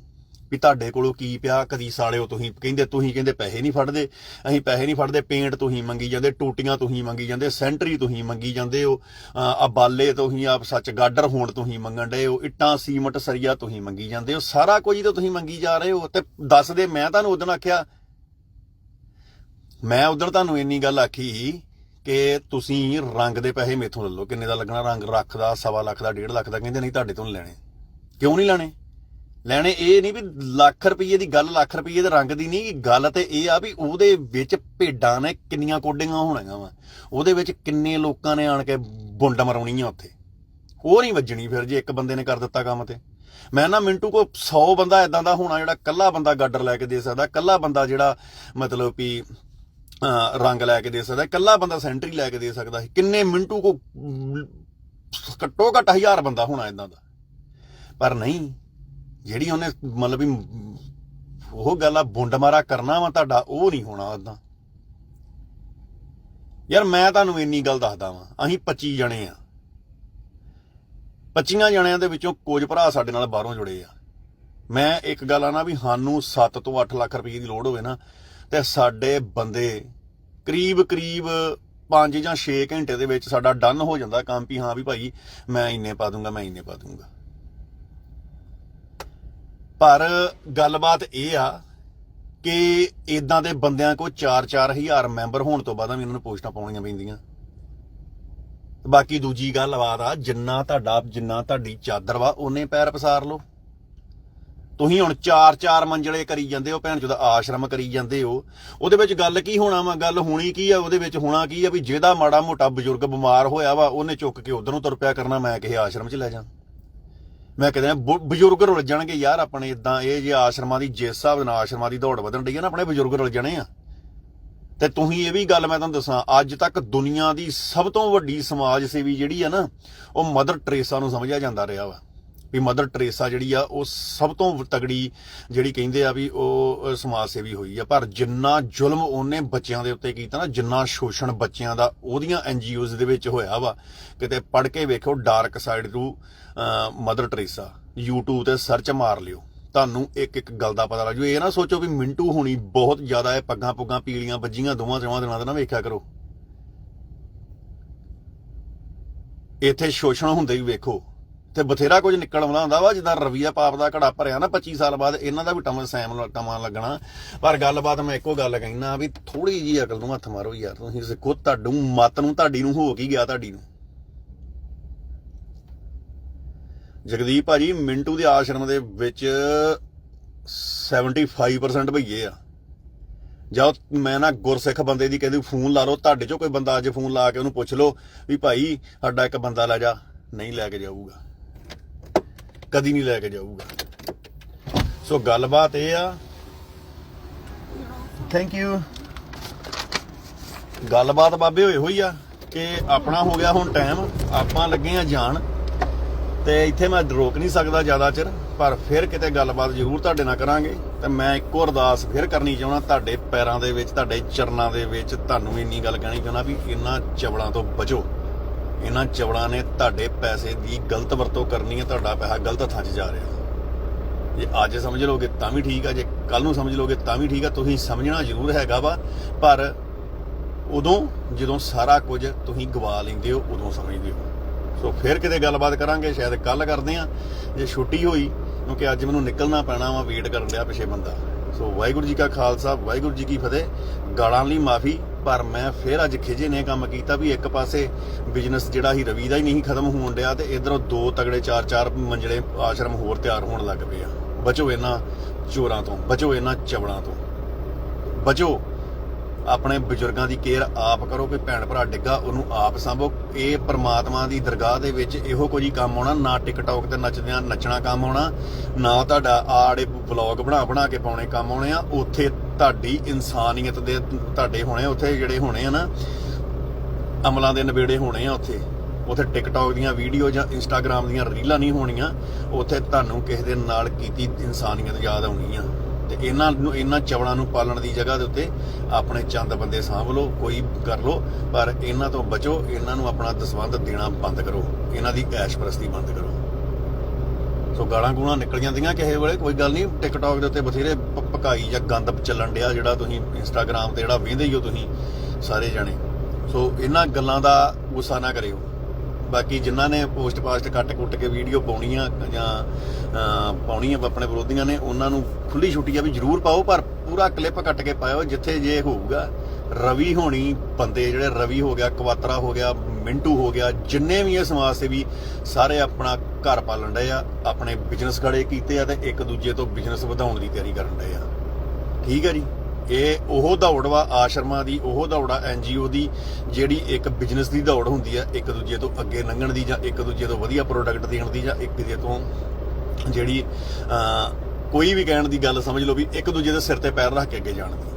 ਵੀ ਤੁਹਾਡੇ ਕੋਲੋਂ ਕੀ ਪਿਆ? ਕਦੀ ਸਾਲਿਓ ਤੁਸੀਂ ਕਹਿੰਦੇ ਤੁਸੀਂ ਕਹਿੰਦੇ ਪੈਸੇ ਨਹੀਂ ਫੜਦੇ। ਅਸੀਂ ਪੈਸੇ ਨਹੀਂ ਫੜਦੇ, ਪੇਂਟ ਤੁਸੀਂ ਮੰਗੀ ਜਾਂਦੇ, ਟੂਟੀਆਂ ਤੁਸੀਂ ਮੰਗੀ ਜਾਂਦੇ, ਸੈਂਟਰੀ ਤੁਸੀਂ ਮੰਗੀ ਜਾਂਦੇ ਹੋ ਆ ਬਾਲੇ ਤੁਸੀਂ ਆਪ ਸੱਚ ਗਾਡਰ ਹੋਣ ਤੁਸੀਂ ਮੰਗਣ ਡਏ ਹੋ, ਇੱਟਾਂ, ਸੀਮਟ, ਸਰੀਆ ਤੁਸੀਂ ਮੰਗੀ ਜਾਂਦੇ ਹੋ, ਸਾਰਾ ਕੁਝ ਤਾਂ ਤੁਸੀਂ ਮੰਗੀ ਜਾ ਰਹੇ ਹੋ, ਤੇ ਦੱਸਦੇ, ਮੈਂ ਤੁਹਾਨੂੰ ਉਦੋਂ ਆਖਿਆ, ਮੈਂ ਉਦੋਂ ਤੁਹਾਨੂੰ ਇੰਨੀ ਗੱਲ ਆਖੀ ਕਿ ਤੁਸੀਂ ਰੰਗ ਦੇ ਪੈਸੇ ਮੇਥੋਂ ਲੈ ਲਓ, ਕਿੰਨੇ ਦਾ ਲੱਗਣਾ ਰੰਗ, ਰੱਖ ਦਾ, ਸਵਾ ਲੱਖ ਦਾ, ਡੇਢ ਲੱਖ ਦਾ, ਕਹਿੰਦੇ ਨਹੀਂ, ਤੁਹਾਡੇ ਤੋਂ ਨਹੀਂ ਲੈਣੇ। ਕਿਉਂ ਨਹੀਂ ਲੈਣੇ? ਲੈਣੇ ਇਹ ਨਹੀਂ ਵੀ ਲੱਖ ਰੁਪਏ ਦੀ ਗੱਲ ਲੱਖ ਰੁਪਏ ਦੇ ਰੰਗ ਦੀ ਨਹੀਂ ਗੱਲ ਤੇ ਇਹ ਆ ਵੀ ਉਹਦੇ ਵਿੱਚ ਭੇਡਾਂ ਨੇ ਕਿੰਨੀਆਂ ਕੋਡੀਆਂ ਹੋਣੀਆਂ ਵਾ। ਉਹਦੇ ਵਿੱਚ ਕਿੰਨੇ ਲੋਕਾਂ ਨੇ ਆਣ ਕੇ ਬੁੰਡ ਮਰਾਉਣੀ ਆ ਉੱਥੇ। ਉਹ ਨਹੀਂ ਵੱਜਣੀ ਫਿਰ ਜੇ ਇੱਕ ਬੰਦੇ ਨੇ ਕਰ ਦਿੱਤਾ ਕੰਮ ਤੇ। ਮੈਂ ਨਾ ਮਿੰਟੂ ਕੋ 100 ਬੰਦਾ ਇਦਾਂ ਦਾ ਹੋਣਾ ਜਿਹੜਾ ਕੱਲਾ ਬੰਦਾ ਗਾਡਰ ਲੈ ਕੇ ਦੇ ਸਕਦਾ ਕੱਲਾ ਬੰਦਾ ਜਿਹੜਾ ਮਤਲਬ ਵੀ ਅਹ, ਰੰਗ ਲੈ ਕੇ ਦੇ ਸਕਦਾ ਇਕੱਲਾ ਬੰਦਾ ਸੈਂਟਰੀ ਲੈ ਕੇ ਦੇ ਸਕਦਾ ਕਿੰਨੇ ਮਿੰਟੂ ਕੋ ਘੱਟੋ ਘੱਟ ਹਜ਼ਾਰ ਬੰਦਾ ਹੋਣਾ ਇਦਾਂ ਦਾ। ਪਰ ਨਹੀਂ ਜਿਹੜੀ ਉਹਨੇ ਮਤਲਬ ਵੀ ਉਹ ਗੱਲ ਆ, ਬੁੰਡ ਮਾਰਾ ਕਰਨਾ ਵਾ ਤੁਹਾਡਾ, ਉਹ ਨਹੀਂ ਹੋਣਾ ਉਦਾਂ ਯਾਰ ਮੈਂ ਤੁਹਾਨੂੰ ਇੰਨੀ ਗੱਲ ਦੱਸਦਾ ਵਾਂ, ਅਸੀਂ 25 ਜਣੇ ਆ। 25 ਜਣਿਆਂ ਦੇ ਵਿੱਚੋਂ ਕੁਝ ਭਰਾ ਸਾਡੇ ਨਾਲ ਬਾਹਰੋਂ ਜੁੜੇ ਆ। ਮੈਂ ਇੱਕ ਗੱਲ ਆ ਨਾ ਵੀ ਸਾਨੂੰ 7 ਤੋਂ 8 ਲੱਖ ਰੁਪਏ ਦੀ ਲੋੜ ਹੋਵੇ ਨਾ, ਤੇ ਸਾਡੇ ਬੰਦੇ ਕਰੀਬ ਕਰੀਬ 5 ਜਾਂ 6 ਘੰਟੇ ਦੇ ਵਿੱਚ ਸਾਡਾ ਡਨ ਹੋ ਜਾਂਦਾ ਕੰਮ ਵੀ ਹਾਂ ਵੀ ਭਾਈ, ਮੈਂ ਇੰਨੇ ਪਾ ਦੂੰਗਾ, ਮੈਂ ਇੰਨੇ ਪਾ ਦੂੰਗਾ। ਪਰ ਗੱਲਬਾਤ ਇਹ ਆ ਕਿ ਇਦਾਂ ਦੇ ਬੰਦਿਆਂ ਕੋ 4-4 ਹਜ਼ਾਰ ਮੈਂਬਰ ਹੋਣ ਤੋਂ ਬਾਅਦ ਵੀ ਇਹਨਾਂ ਨੂੰ ਪੋਸਟਾਂ ਪਾਉਣੀਆਂ ਪੈਂਦੀਆਂ। ਬਾਕੀ ਦੂਜੀ ਗੱਲਬਾਤ ਆ, ਜਿੰਨਾ ਤੁਹਾਡਾ, ਜਿੰਨਾ ਤੁਹਾਡੀ ਚਾਦਰ ਵਾ, ਉਹਨੇ ਪੈਰ ਪਸਾਰ ਲਓ। ਤੁਸੀਂ ਹੁਣ ਚਾਰ ਚਾਰ ਮੰਜਲੇ ਕਰੀ ਜਾਂਦੇ ਹੋ, ਭੈਣ ਚੋਦਾ ਆਸ਼ਰਮ ਕਰੀ ਜਾਂਦੇ ਹੋ, ਉਹਦੇ ਵਿੱਚ ਗੱਲ ਕੀ ਹੋਣਾ ਵਾ? ਗੱਲ ਹੋਣੀ ਕੀ ਆ? ਉਹਦੇ ਵਿੱਚ ਹੋਣਾ ਕੀ ਆ ਵੀ ਜਿਹਦਾ ਮਾੜਾ ਮੋਟਾ ਬਜ਼ੁਰਗ ਬਿਮਾਰ ਹੋਇਆ ਵਾ, ਉਹਨੇ ਚੁੱਕ ਕੇ ਉਧਰ ਨੂੰ ਤੁਰ ਪਿਆ ਕਰਨਾ, ਮੈਂ ਕਿਸੇ ਆਸ਼ਰਮ 'ਚ ਲੈ ਜਾਂ। ਮੈਂ ਕਹਿੰਦਾ ਬਜ਼ੁਰਗ ਰੁੱਲ ਜਾਣਗੇ ਯਾਰ ਆਪਣੇ ਇਦਾਂ ਇਹ ਜੇ ਆਸ਼ਰਮਾਂ ਦੀ ਜਿਸ ਹਿਸਾਬ ਦੇ ਨਾਲ ਆਸ਼ਰਮਾਂ ਦੀ ਦੌੜ ਵਧਣ ਡਈ ਆ ਨਾ, ਆਪਣੇ ਬਜ਼ੁਰਗ ਰੁੱਲ ਜਾਣੇ ਆ। ਤੇ ਤੁਸੀਂ ਇਹ ਵੀ ਗੱਲ ਮੈਂ ਤੁਹਾਨੂੰ ਦੱਸਾਂ, ਅੱਜ ਤੱਕ ਦੁਨੀਆ ਦੀ ਸਭ ਤੋਂ ਵੱਡੀ ਸਮਾਜ ਸੇਵੀ ਜਿਹੜੀ ਆ ਨਾ, ਉਹ ਮਦਰ ਟਰੇਸਾ ਨੂੰ ਸਮਝਿਆ ਜਾਂਦਾ ਰਿਹਾ ਵਾ। ਵੀ ਮਦਰ ਟਰੇਸਾ ਜਿਹੜੀ ਆ, ਉਹ ਸਭ ਤੋਂ ਤਗੜੀ ਜਿਹੜੀ ਕਹਿੰਦੇ ਆ ਵੀ ਉਹ ਸਮਾਜ ਸੇਵੀ ਹੋਈ ਆ। ਪਰ ਜਿੰਨਾ ਜ਼ੁਲਮ ਉਹਨੇ ਬੱਚਿਆਂ ਦੇ ਉੱਤੇ ਕੀਤਾ ਨਾ, ਜਿੰਨਾ ਸ਼ੋਸ਼ਣ ਬੱਚਿਆਂ ਦਾ, ਉਹਦੀਆਂ ਐਨਜੀਓਜ਼ ਦੇ ਵਿੱਚ ਹੋਇਆ ਵਾ। ਕਿਤੇ ਪੜ੍ਹ ਕੇ ਵੇਖੋ dark side to Mother Teresa. YouTube ਤੇ ਸਰਚ ਮਾਰ ਲਿਓ। ਤੁਹਾਨੂੰ ਇੱਕ ਇੱਕ ਗੱਲ ਦਾ ਪਤਾ ਲੱਗ ਜੂ। ਇਹ ਨਾ ਸੋਚੋ ਵੀ ਮਿੰਟੂ ਹੋਣੀ ਬਹੁਤ ਜ਼ਿਆਦਾ ਇਹ ਪੱਗਾਂ ਪੁੱਗਾਂ ਪੀਲੀਆਂ ਵੱਜੀਆਂ, ਦੋਵਾਂ ਚੌਵਾਂ ਦਿਨਾਂ ਦਾ ਨਾ ਵੇਖਿਆ ਕਰੋ। ਇੱਥੇ ਸ਼ੋਸ਼ਣ ਹੁੰਦੇ ਵੀ ਵੇਖੋ। ਤੇ ਬਥੇਰਾ ਕੁਝ ਨਿਕਲ ਆਉਂਦਾ ਹੁੰਦਾ ਵਾ, ਜਿੱਦਾਂ ਰਵੀਆ ਪਾਪ ਦਾ ਘੜਾ ਭਰਿਆ ਨਾ 25 ਸਾਲ ਬਾਅਦ, ਇਹਨਾਂ ਦਾ ਵੀ ਟਮ ਸੈਮ ਟਮਾਂ ਲੱਗਣਾ। ਪਰ ਗੱਲਬਾਤ ਮੈਂ ਇੱਕੋ ਗੱਲ ਕਹਿਣਾ ਵੀ ਥੋੜੀ ਜੀ ਅਕਲ ਨੂੰ ਹੱਥ ਮਾਰੋ ਯਾਰ, ਤੁਸੀਂ ਸਿੱਖੋ ਤੁਹਾਡੂ, ਮਤ ਨੂੰ ਤੁਹਾਡੀ ਨੂੰ ਹੋ ਕੀ ਗਿਆ ਤੁਹਾਡੀ ਨੂੰ। ਜਗਦੀਪ ਭਾਜੀ, ਮਿੰਟੂ ਦੇ ਆਸ਼ਰਮ ਦੇ ਵਿੱਚ 75% ਭਈਏ ਆ। ਜਾਂ ਮੈਂ ਨਾ ਗੁਰਸਿੱਖ ਬੰਦੇ ਦੀ ਕਹਿੰਦੀ ਫੋਨ ਲਾ ਲਓ, ਤੁਹਾਡੇ ਚੋਂ ਕੋਈ ਬੰਦਾ ਅੱਜ ਫੋਨ ਲਾ ਕੇ ਉਹਨੂੰ ਪੁੱਛ ਲਓ ਵੀ ਭਾਈ, ਸਾਡਾ ਇੱਕ ਬੰਦਾ ਲੈ ਜਾ, ਨਹੀਂ ਲੈ ਕੇ ਜਾਊਗਾ। ਕਦੀ ਨਹੀਂ ਲੈ ਕੇ ਜਾਊਗਾ। ਸੋ ਗੱਲਬਾਤ ਇਹ ਆ। ਥੈਂਕ ਯੂ ਗੱਲਬਾਤ ਬਾਬੇ ਹੋਏ ਹੋਈ ਆ ਕਿ ਆਪਣਾ ਹੋ ਗਿਆ ਹੁਣ ਟਾਈਮ ਆਪਾਂ ਲੱਗੇ ਆ ਜਾਣ। ਤੇ ਇੱਥੇ ਮੈਂ ਰੋਕ ਨਹੀਂ ਸਕਦਾ ਜ਼ਿਆਦਾ ਚਿਰ ਪਰ ਫਿਰ ਕਿਤੇ ਗੱਲਬਾਤ ਜ਼ਰੂਰ ਤੁਹਾਡੇ ਨਾਲ ਕਰਾਂਗੇ। ਤੇ ਮੈਂ ਇੱਕੋ ਅਰਦਾਸ ਫਿਰ ਕਰਨੀ ਚਾਹਣਾ ਤੁਹਾਡੇ ਪੈਰਾਂ ਦੇ ਵਿੱਚ ਤੁਹਾਡੇ ਚਰਨਾਂ ਦੇ ਵਿੱਚ ਤੁਹਾਨੂੰ ਇੰਨੀ ਗੱਲ ਕਹਿਣੀ ਚਾਹਣਾ ਵੀ ਇਹਨਾਂ ਚਵਲਾਂ ਤੋਂ ਬਚੋ। ਇਹਨਾਂ ਚਵਲਾਂ ਨੇ ਤੁਹਾਡੇ ਪੈਸੇ ਦੀ ਗਲਤ ਵਰਤੋਂ ਕਰਨੀ ਹੈ, ਤੁਹਾਡਾ ਪੈਸਾ ਗਲਤ ਹੱਥਾਂ 'ਚ ਜਾ ਰਿਹਾ। ਜੇ ਅੱਜ ਸਮਝ ਲੋਗੇ ਤਾਂ ਵੀ ਠੀਕ ਆ, ਜੇ ਕੱਲ ਨੂੰ ਸਮਝ ਲੋਗੇ ਤਾਂ ਵੀ ਠੀਕ ਆ, ਤੁਸੀਂ ਸਮਝਣਾ ਜ਼ਰੂਰ ਹੈਗਾ ਵਾ, ਪਰ ਉਦੋਂ ਜਦੋਂ ਸਾਰਾ ਕੁਝ ਤੁਸੀਂ ਗਵਾ ਲੈਂਦੇ ਹੋ, ਉਦੋਂ ਸਮਝਦੇ ਹੋ। ਸੋ ਫਿਰ ਕਿਤੇ ਗੱਲਬਾਤ ਕਰਾਂਗੇ, ਸ਼ਾਇਦ ਕੱਲ ਕਰਦੇ ਆ ਜੇ ਛੁੱਟੀ ਹੋਈ, ਕਿਉਂਕਿ ਅੱਜ ਮੈਨੂੰ ਨਿਕਲਣਾ ਪੈਣਾ ਵਾ, ਵੇਟ ਕਰਨ ਲਿਆ ਪਿਛੇ ਬੰਦਾ। ਸੋ ਵਾਹਿਗੁਰੂ ਜੀ ਕਾ ਖਾਲਸਾ, ਵਾਹਿਗੁਰੂ ਜੀ ਕੀ ਫਤਿਹ। ਗਾਲਾਂ ਲਈ ਮਾਫੀ ਪਰ ਮੈਂ ਫਿਰ ਅੱਜ ਖਿਜੇ ਨੇ ਕੰਮ ਕੀਤਾ ਵੀ ਇੱਕ ਪਾਸੇ ਬਿਜ਼ਨਸ ਜਿਹੜਾ ਹੀ ਰਵੀ ਦਾ ਹੀ ਨਹੀਂ ਖਤਮ ਹੋਣ ਡਿਆ ਤੇ ਇਧਰੋਂ ਦੋ ਤਗੜੇ ਚਾਰ ਚਾਰ ਮੰਜਲੇ ਆਸ਼ਰਮ ਹੋਰ ਤਿਆਰ ਹੋਣ ਲੱਗ ਪਏ ਆ। ਬਚੋ ਇਹਨਾਂ ਚੋਰਾਂ ਤੋਂ, ਬਚੋ ਇਹਨਾਂ ਚਵੜਾਂ ਤੋਂ। ਬਚੋ, ਆਪਣੇ ਬਜ਼ੁਰਗਾਂ ਦੀ ਕੇਅਰ ਆਪ ਕਰੋ ਕਿ ਭੈਣ ਭਰਾ ਡਿੱਗਾ, ਉਹਨੂੰ ਆਪ ਸੰਭੋ। ਇਹ ਪਰਮਾਤਮਾ ਦੀ ਦਰਗਾਹ ਦੇ ਵਿੱਚ ਇਹੋ ਕੁਝ ਹੀ ਕੰਮ ਆਉਣਾ, ਨਾ ਟਿਕਟੌਕ ਤੇ ਨੱਚਦਿਆਂ ਨੱਚਣਾ ਕੰਮ ਆਉਣਾ, ਨਾ ਤੁਹਾਡਾ ਆੜੇ ਵਲੌਗ ਬਣਾ ਬਣਾ ਕੇ ਪਾਉਣੇ ਕੰਮ ਆਉਣੇ ਆ, ਉੱਥੇ ਤੁਹਾਡੀ ਇਨਸਾਨੀਅਤ ਦੇ ਤੁਹਾਡੇ ਹੋਣੇ ਉੱਥੇ ਜਿਹੜੇ ਹੋਣੇ ਆ ਨਾ, ਅਮਲਾਂ ਦੇ ਨਵੇੜੇ ਹੋਣੇ ਆ ਉੱਥੇ। ਉੱਥੇ ਟਿਕਟੌਕ ਦੀਆਂ ਵੀਡੀਓ ਜਾਂ ਇੰਸਟਾਗ੍ਰam ਦੀਆਂ ਰੀਲਾਂ ਨਹੀਂ ਹੋਣੀਆਂ, ਉੱਥੇ ਤੁਹਾਨੂੰ ਕਿਸੇ ਦੇ ਨਾਲ ਕੀਤੀ ਇਨਸਾਨੀਅਤ ਯਾਦ ਆਉਣੀ ਆ। ਤੇ ਇਹਨਾਂ ਨੂੰ, ਇਹਨਾਂ ਚਵਲਾਂ ਨੂੰ ਪਾਲਣ ਦੀ ਜਗ੍ਹਾ ਦੇ ਉੱਤੇ ਆਪਣੇ ਚੰਦ ਬੰਦੇ ਸਾਂਭ ਲਓ, ਕੋਈ ਕਰ ਲਓ, ਪਰ ਇਹਨਾਂ ਤੋਂ ਬਚੋ, ਇਹਨਾਂ ਨੂੰ ਆਪਣਾ ਦਸਵੰਧ ਦੇਣਾ ਬੰਦ ਕਰੋ। ਇਹਨਾਂ ਦੀ ਐਸ਼ ਪ੍ਰਸਤੀ ਬੰਦ ਕਰੋ। ਸੋ ਗਾਲਾਂ ਗੂਣਾ ਨਿਕਲ ਜਾਂਦੀਆਂ ਕਿਸੇ ਵੇਲੇ, ਕੋਈ ਗੱਲ ਨਹੀਂ ਟਿਕਟੌਕ ਦੇ ਉੱਤੇ ਬਥੇਰੇ ਪ- ਭਕਾਈ ਜਾਂ ਗੰਦ ਚੱਲਣ ਡਿਆ ਜਿਹੜਾ ਤੁਸੀਂ ਇੰਸਟਾਗ੍ਰam ਤੇ ਜਿਹੜਾ ਵੇਂਦੇ ਹੀ ਹੋ ਤੁਸੀਂ ਸਾਰੇ ਜਾਣੇ। ਸੋ ਇਹਨਾਂ ਗੱਲਾਂ ਦਾ ਗੁੱਸਾ ਨਾ ਕਰਿਓ। ਬਾਕੀ ਜਿਨ੍ਹਾਂ ਨੇ ਪੋਸਟ ਪਾਸਟ ਕੱਟ ਕੁੱਟ ਕੇ ਵੀਡੀਓ ਪਾਉਣੀ ਆ ਜਾਂ ਪਾਉਣੀ ਆ ਆਪਣੇ ਵਿਰੋਧੀਆਂ ਨੇ, ਉਹਨਾਂ ਨੂੰ ਖੁੱਲੀ ਛੁੱਟੀ ਆ ਵੀ ਜਰੂਰ ਪਾਓ, ਪਰ ਪੂਰਾ ਕਲਿੱਪ ਕੱਟ ਕੇ ਪਾਇਓ, ਜਿੱਥੇ ਜੇ ਹੋਊਗਾ, ਰਵੀ ਹੋਣੀ ਬੰਦੇ ਜਿਹੜੇ, ਰਵੀ ਹੋ ਗਿਆ, ਕਵਾਤਰਾ ਹੋ ਗਿਆ, ਮਿੰਟੂ ਹੋ ਗਿਆ, ਜਿੰਨੇ ਵੀ ਇਹ ਸਮਾਜ ਸੇਵੀ, ਸਾਰੇ ਆਪਣਾ ਘਰ ਪਾਲਣ ਡਏ ਆ, ਆਪਣੇ ਬਿਜ਼ਨਸ ਖੜੇ ਕੀਤੇ ਆ ਤੇ ਇੱਕ ਦੂਜੇ ਤੋਂ ਬਿਜ਼ਨਸ ਵਧਾਉਣ ਦੀ ਤਿਆਰੀ ਕਰਨ ਡਏ ਆ। ਠੀਕ ਹੈ ਜੀ? ਇਹ ਉਹ ਦੌੜ ਵਾ, ਆਸ਼ਰਮਾਂ ਦੀ, ਉਹ ਦੌੜ ਆ ਐਨਜੀਓ ਦੀ, ਜਿਹੜੀ ਇੱਕ ਬਿਜ਼ਨਸ ਦੀ ਦੌੜ ਹੁੰਦੀ ਆ, ਇੱਕ ਦੂਜੇ ਤੋਂ ਅੱਗੇ ਲੰਘਣ ਦੀ ਜਾਂ ਇੱਕ ਦੂਜੇ ਤੋਂ ਵਧੀਆ ਪ੍ਰੋਡਕਟ ਦੇਣ ਦੀ ਜਾਂ ਇੱਕ ਦੂਜੇ ਤੋਂ ਜਿਹੜੀ ਕੋਈ ਵੀ ਕਹਿਣ ਦੀ ਗੱਲ ਸਮਝ ਲਓ ਵੀ ਇੱਕ ਦੂਜੇ ਦੇ ਸਿਰ ਤੇ ਪੈਰ ਰੱਖ ਕੇ ਅੱਗੇ ਜਾਣ ਦੀ।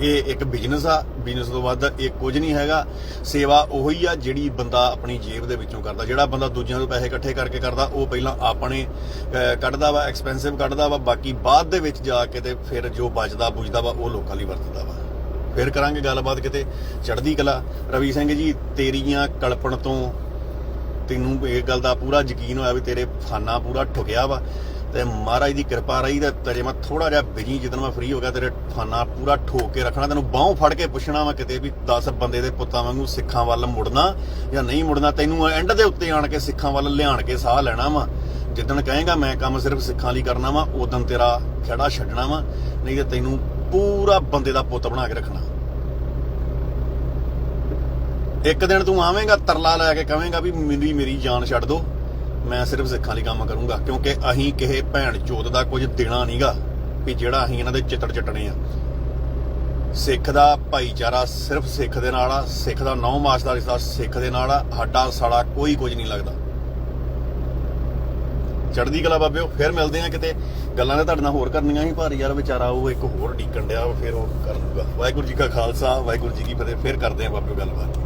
ਇਹ ਇੱਕ ਬਿਜ਼ਨਸ ਆ। ਬਿਜ਼ਨਸ ਤੋਂ ਵੱਧ ਇਹ ਕੁਝ ਨਹੀਂ ਹੈਗਾ। ਸੇਵਾ ਉਹੀ ਆ ਜਿਹੜੀ ਬੰਦਾ ਆਪਣੀ ਜੇਬ ਦੇ ਵਿੱਚੋਂ ਕਰਦਾ। ਜਿਹੜਾ ਬੰਦਾ ਦੂਜਿਆਂ ਤੋਂ ਪੈਸੇ ਇਕੱਠੇ ਕਰਕੇ ਕਰਦਾ, ਉਹ ਪਹਿਲਾਂ ਆਪਣੇ ਕੱਢਦਾ ਵਾ ਐਕਸਪੈਂਸਿਵ ਕੱਢਦਾ ਵਾ। ਬਾਕੀ ਬਾਅਦ ਦੇ ਵਿੱਚ ਜਾ ਕੇ ਤੇ ਫਿਰ ਜੋ ਬਚਦਾ, ਬੁਝਦਾ ਵਾ, ਉਹ ਲੋਕਾਂ ਲਈ ਵਰਤਦਾ ਵਾ। ਫਿਰ ਕਰਾਂਗੇ ਗੱਲਬਾਤ ਕਿਤੇ ਚੜ੍ਹਦੀ ਕਲਾ। ਰਵੀ ਸਿੰਘ ਜੀ, ਤੇਰੀਆਂ ਕਲਪਣ ਤੋਂ ਤੈਨੂੰ ਇਹ ਗੱਲ ਦਾ ਪੂਰਾ ਯਕੀਨ ਹੋਇਆ ਵੀ ਤੇਰੇ ਫਾਨਾ ਪੂਰਾ ਠੁਕਿਆ ਵਾ। ਤੇ ਮਹਾਰਾਜ ਦੀ ਕਿਰਪਾ ਰਹੀ ਤੇ ਤੇਰੇ ਮੈਂ ਥੋੜਾ ਜਿਹਾ ਬਿਜ਼ੀ ਜਦੋਂ ਮੈਂ ਫ੍ਰੀ ਹੋ ਗਿਆ, ਤੇਰੇ ਫਾਨਾ ਪੂਰਾ ਠੋਕ ਕੇ ਰੱਖਣਾ, ਤੈਨੂੰ ਬਾਹੋਂ ਫੜ ਕੇ ਪੁੱਛਣਾ ਵਾ ਕਿਤੇ ਵੀ 10 ਬੰਦੇ ਦੇ ਪੁੱਤਾਂ ਵਾਂਗੂ ਸਿੱਖਾਂ ਵੱਲ ਮੁੜਨਾ ਜਾਂ ਨਹੀਂ ਮੁੜਨਾ, ਤੈਨੂੰ ਐਂਡ ਦੇ ਉੱਤੇ ਆਣ ਕੇ ਸਿੱਖਾਂ ਵੱਲ ਲਿਆਣ ਕੇ ਸਾਹ ਲੈਣਾ ਵਾ। ਜਿੱਦਣ ਕਹੇਗਾ ਮੈਂ ਕੰਮ ਸਿਰਫ ਸਿੱਖਾਂ ਲਈ ਕਰਨਾ ਵਾ, ਉਦੋਂ ਤੇਰਾ ਖੜਾ ਛੱਡਣਾ ਵਾ, ਨਹੀਂ ਤੇ ਤੈਨੂੰ ਪੂਰਾ ਬੰਦੇ ਦਾ ਪੁੱਤ ਬਣਾ ਕੇ ਰੱਖਣਾ। ਇੱਕ ਦਿਨ ਤੂੰ ਆਵੇਂਗਾ, ਤਰਲਾ ਲੈ ਕੇ ਕਵੇਂਗਾ ਵੀ ਮੇਰੀ ਮੇਰੀ ਜਾਨ ਛੱਡ ਦੋ। ਮੈਂ ਸਿਰਫ ਸਿੱਖਾਂ ਲਈ ਕੰਮ ਕਰੂੰਗਾ, ਕਿਉਂਕਿ ਅਸੀਂ ਕਿਸੇ ਭੈਣ ਚੋਦ ਦਾ ਕੁਝ ਦੇਣਾ ਨਹੀਂਗਾ ਵੀ ਜਿਹੜਾ ਅਸੀਂ ਇਹਨਾਂ ਦੇ ਚਿੱਤੜ ਚਟਣੇ ਆ। ਸਿੱਖ ਦਾ ਭਾਈਚਾਰਾ ਸਿਰਫ ਸਿੱਖ ਦੇ ਨਾਲ ਆ, ਸਿੱਖ ਦਾ ਨੌ ਮਾਸ ਦਾ ਰਿਸ਼ਤਾ ਸਿੱਖ ਦੇ ਨਾਲ ਆ, ਸਾਡਾ ਸਾੜਾ ਕੋਈ ਕੁਝ ਨਹੀਂ ਲੱਗਦਾ। ਚੜ੍ਹਦੀ ਕਲਾ ਬਾਬਿਓ, ਫਿਰ ਮਿਲਦੇ ਆ ਕਿਤੇ। ਗੱਲਾਂ ਤਾਂ ਤੁਹਾਡੇ ਨਾਲ ਹੋਰ ਕਰਨੀਆਂ ਹੀ ਪਰ ਯਾਰ ਵਿਚਾਰਾ ਉਹ ਇੱਕ ਹੋਰ ਡੀਕਣ ਡਿਆ ਫਿਰ ਉਹ ਕਰ ਲੂਗਾ ਵਾਹਿਗੁਰੂ ਜੀ ਕਾ ਖਾਲਸਾ, ਵਾਹਿਗੁਰੂ ਜੀ ਕੀ ਫਤਿਹ, ਫਿਰ ਕਰਦੇ ਆ ਬਾਬਿਓ ਗੱਲਬਾਤ।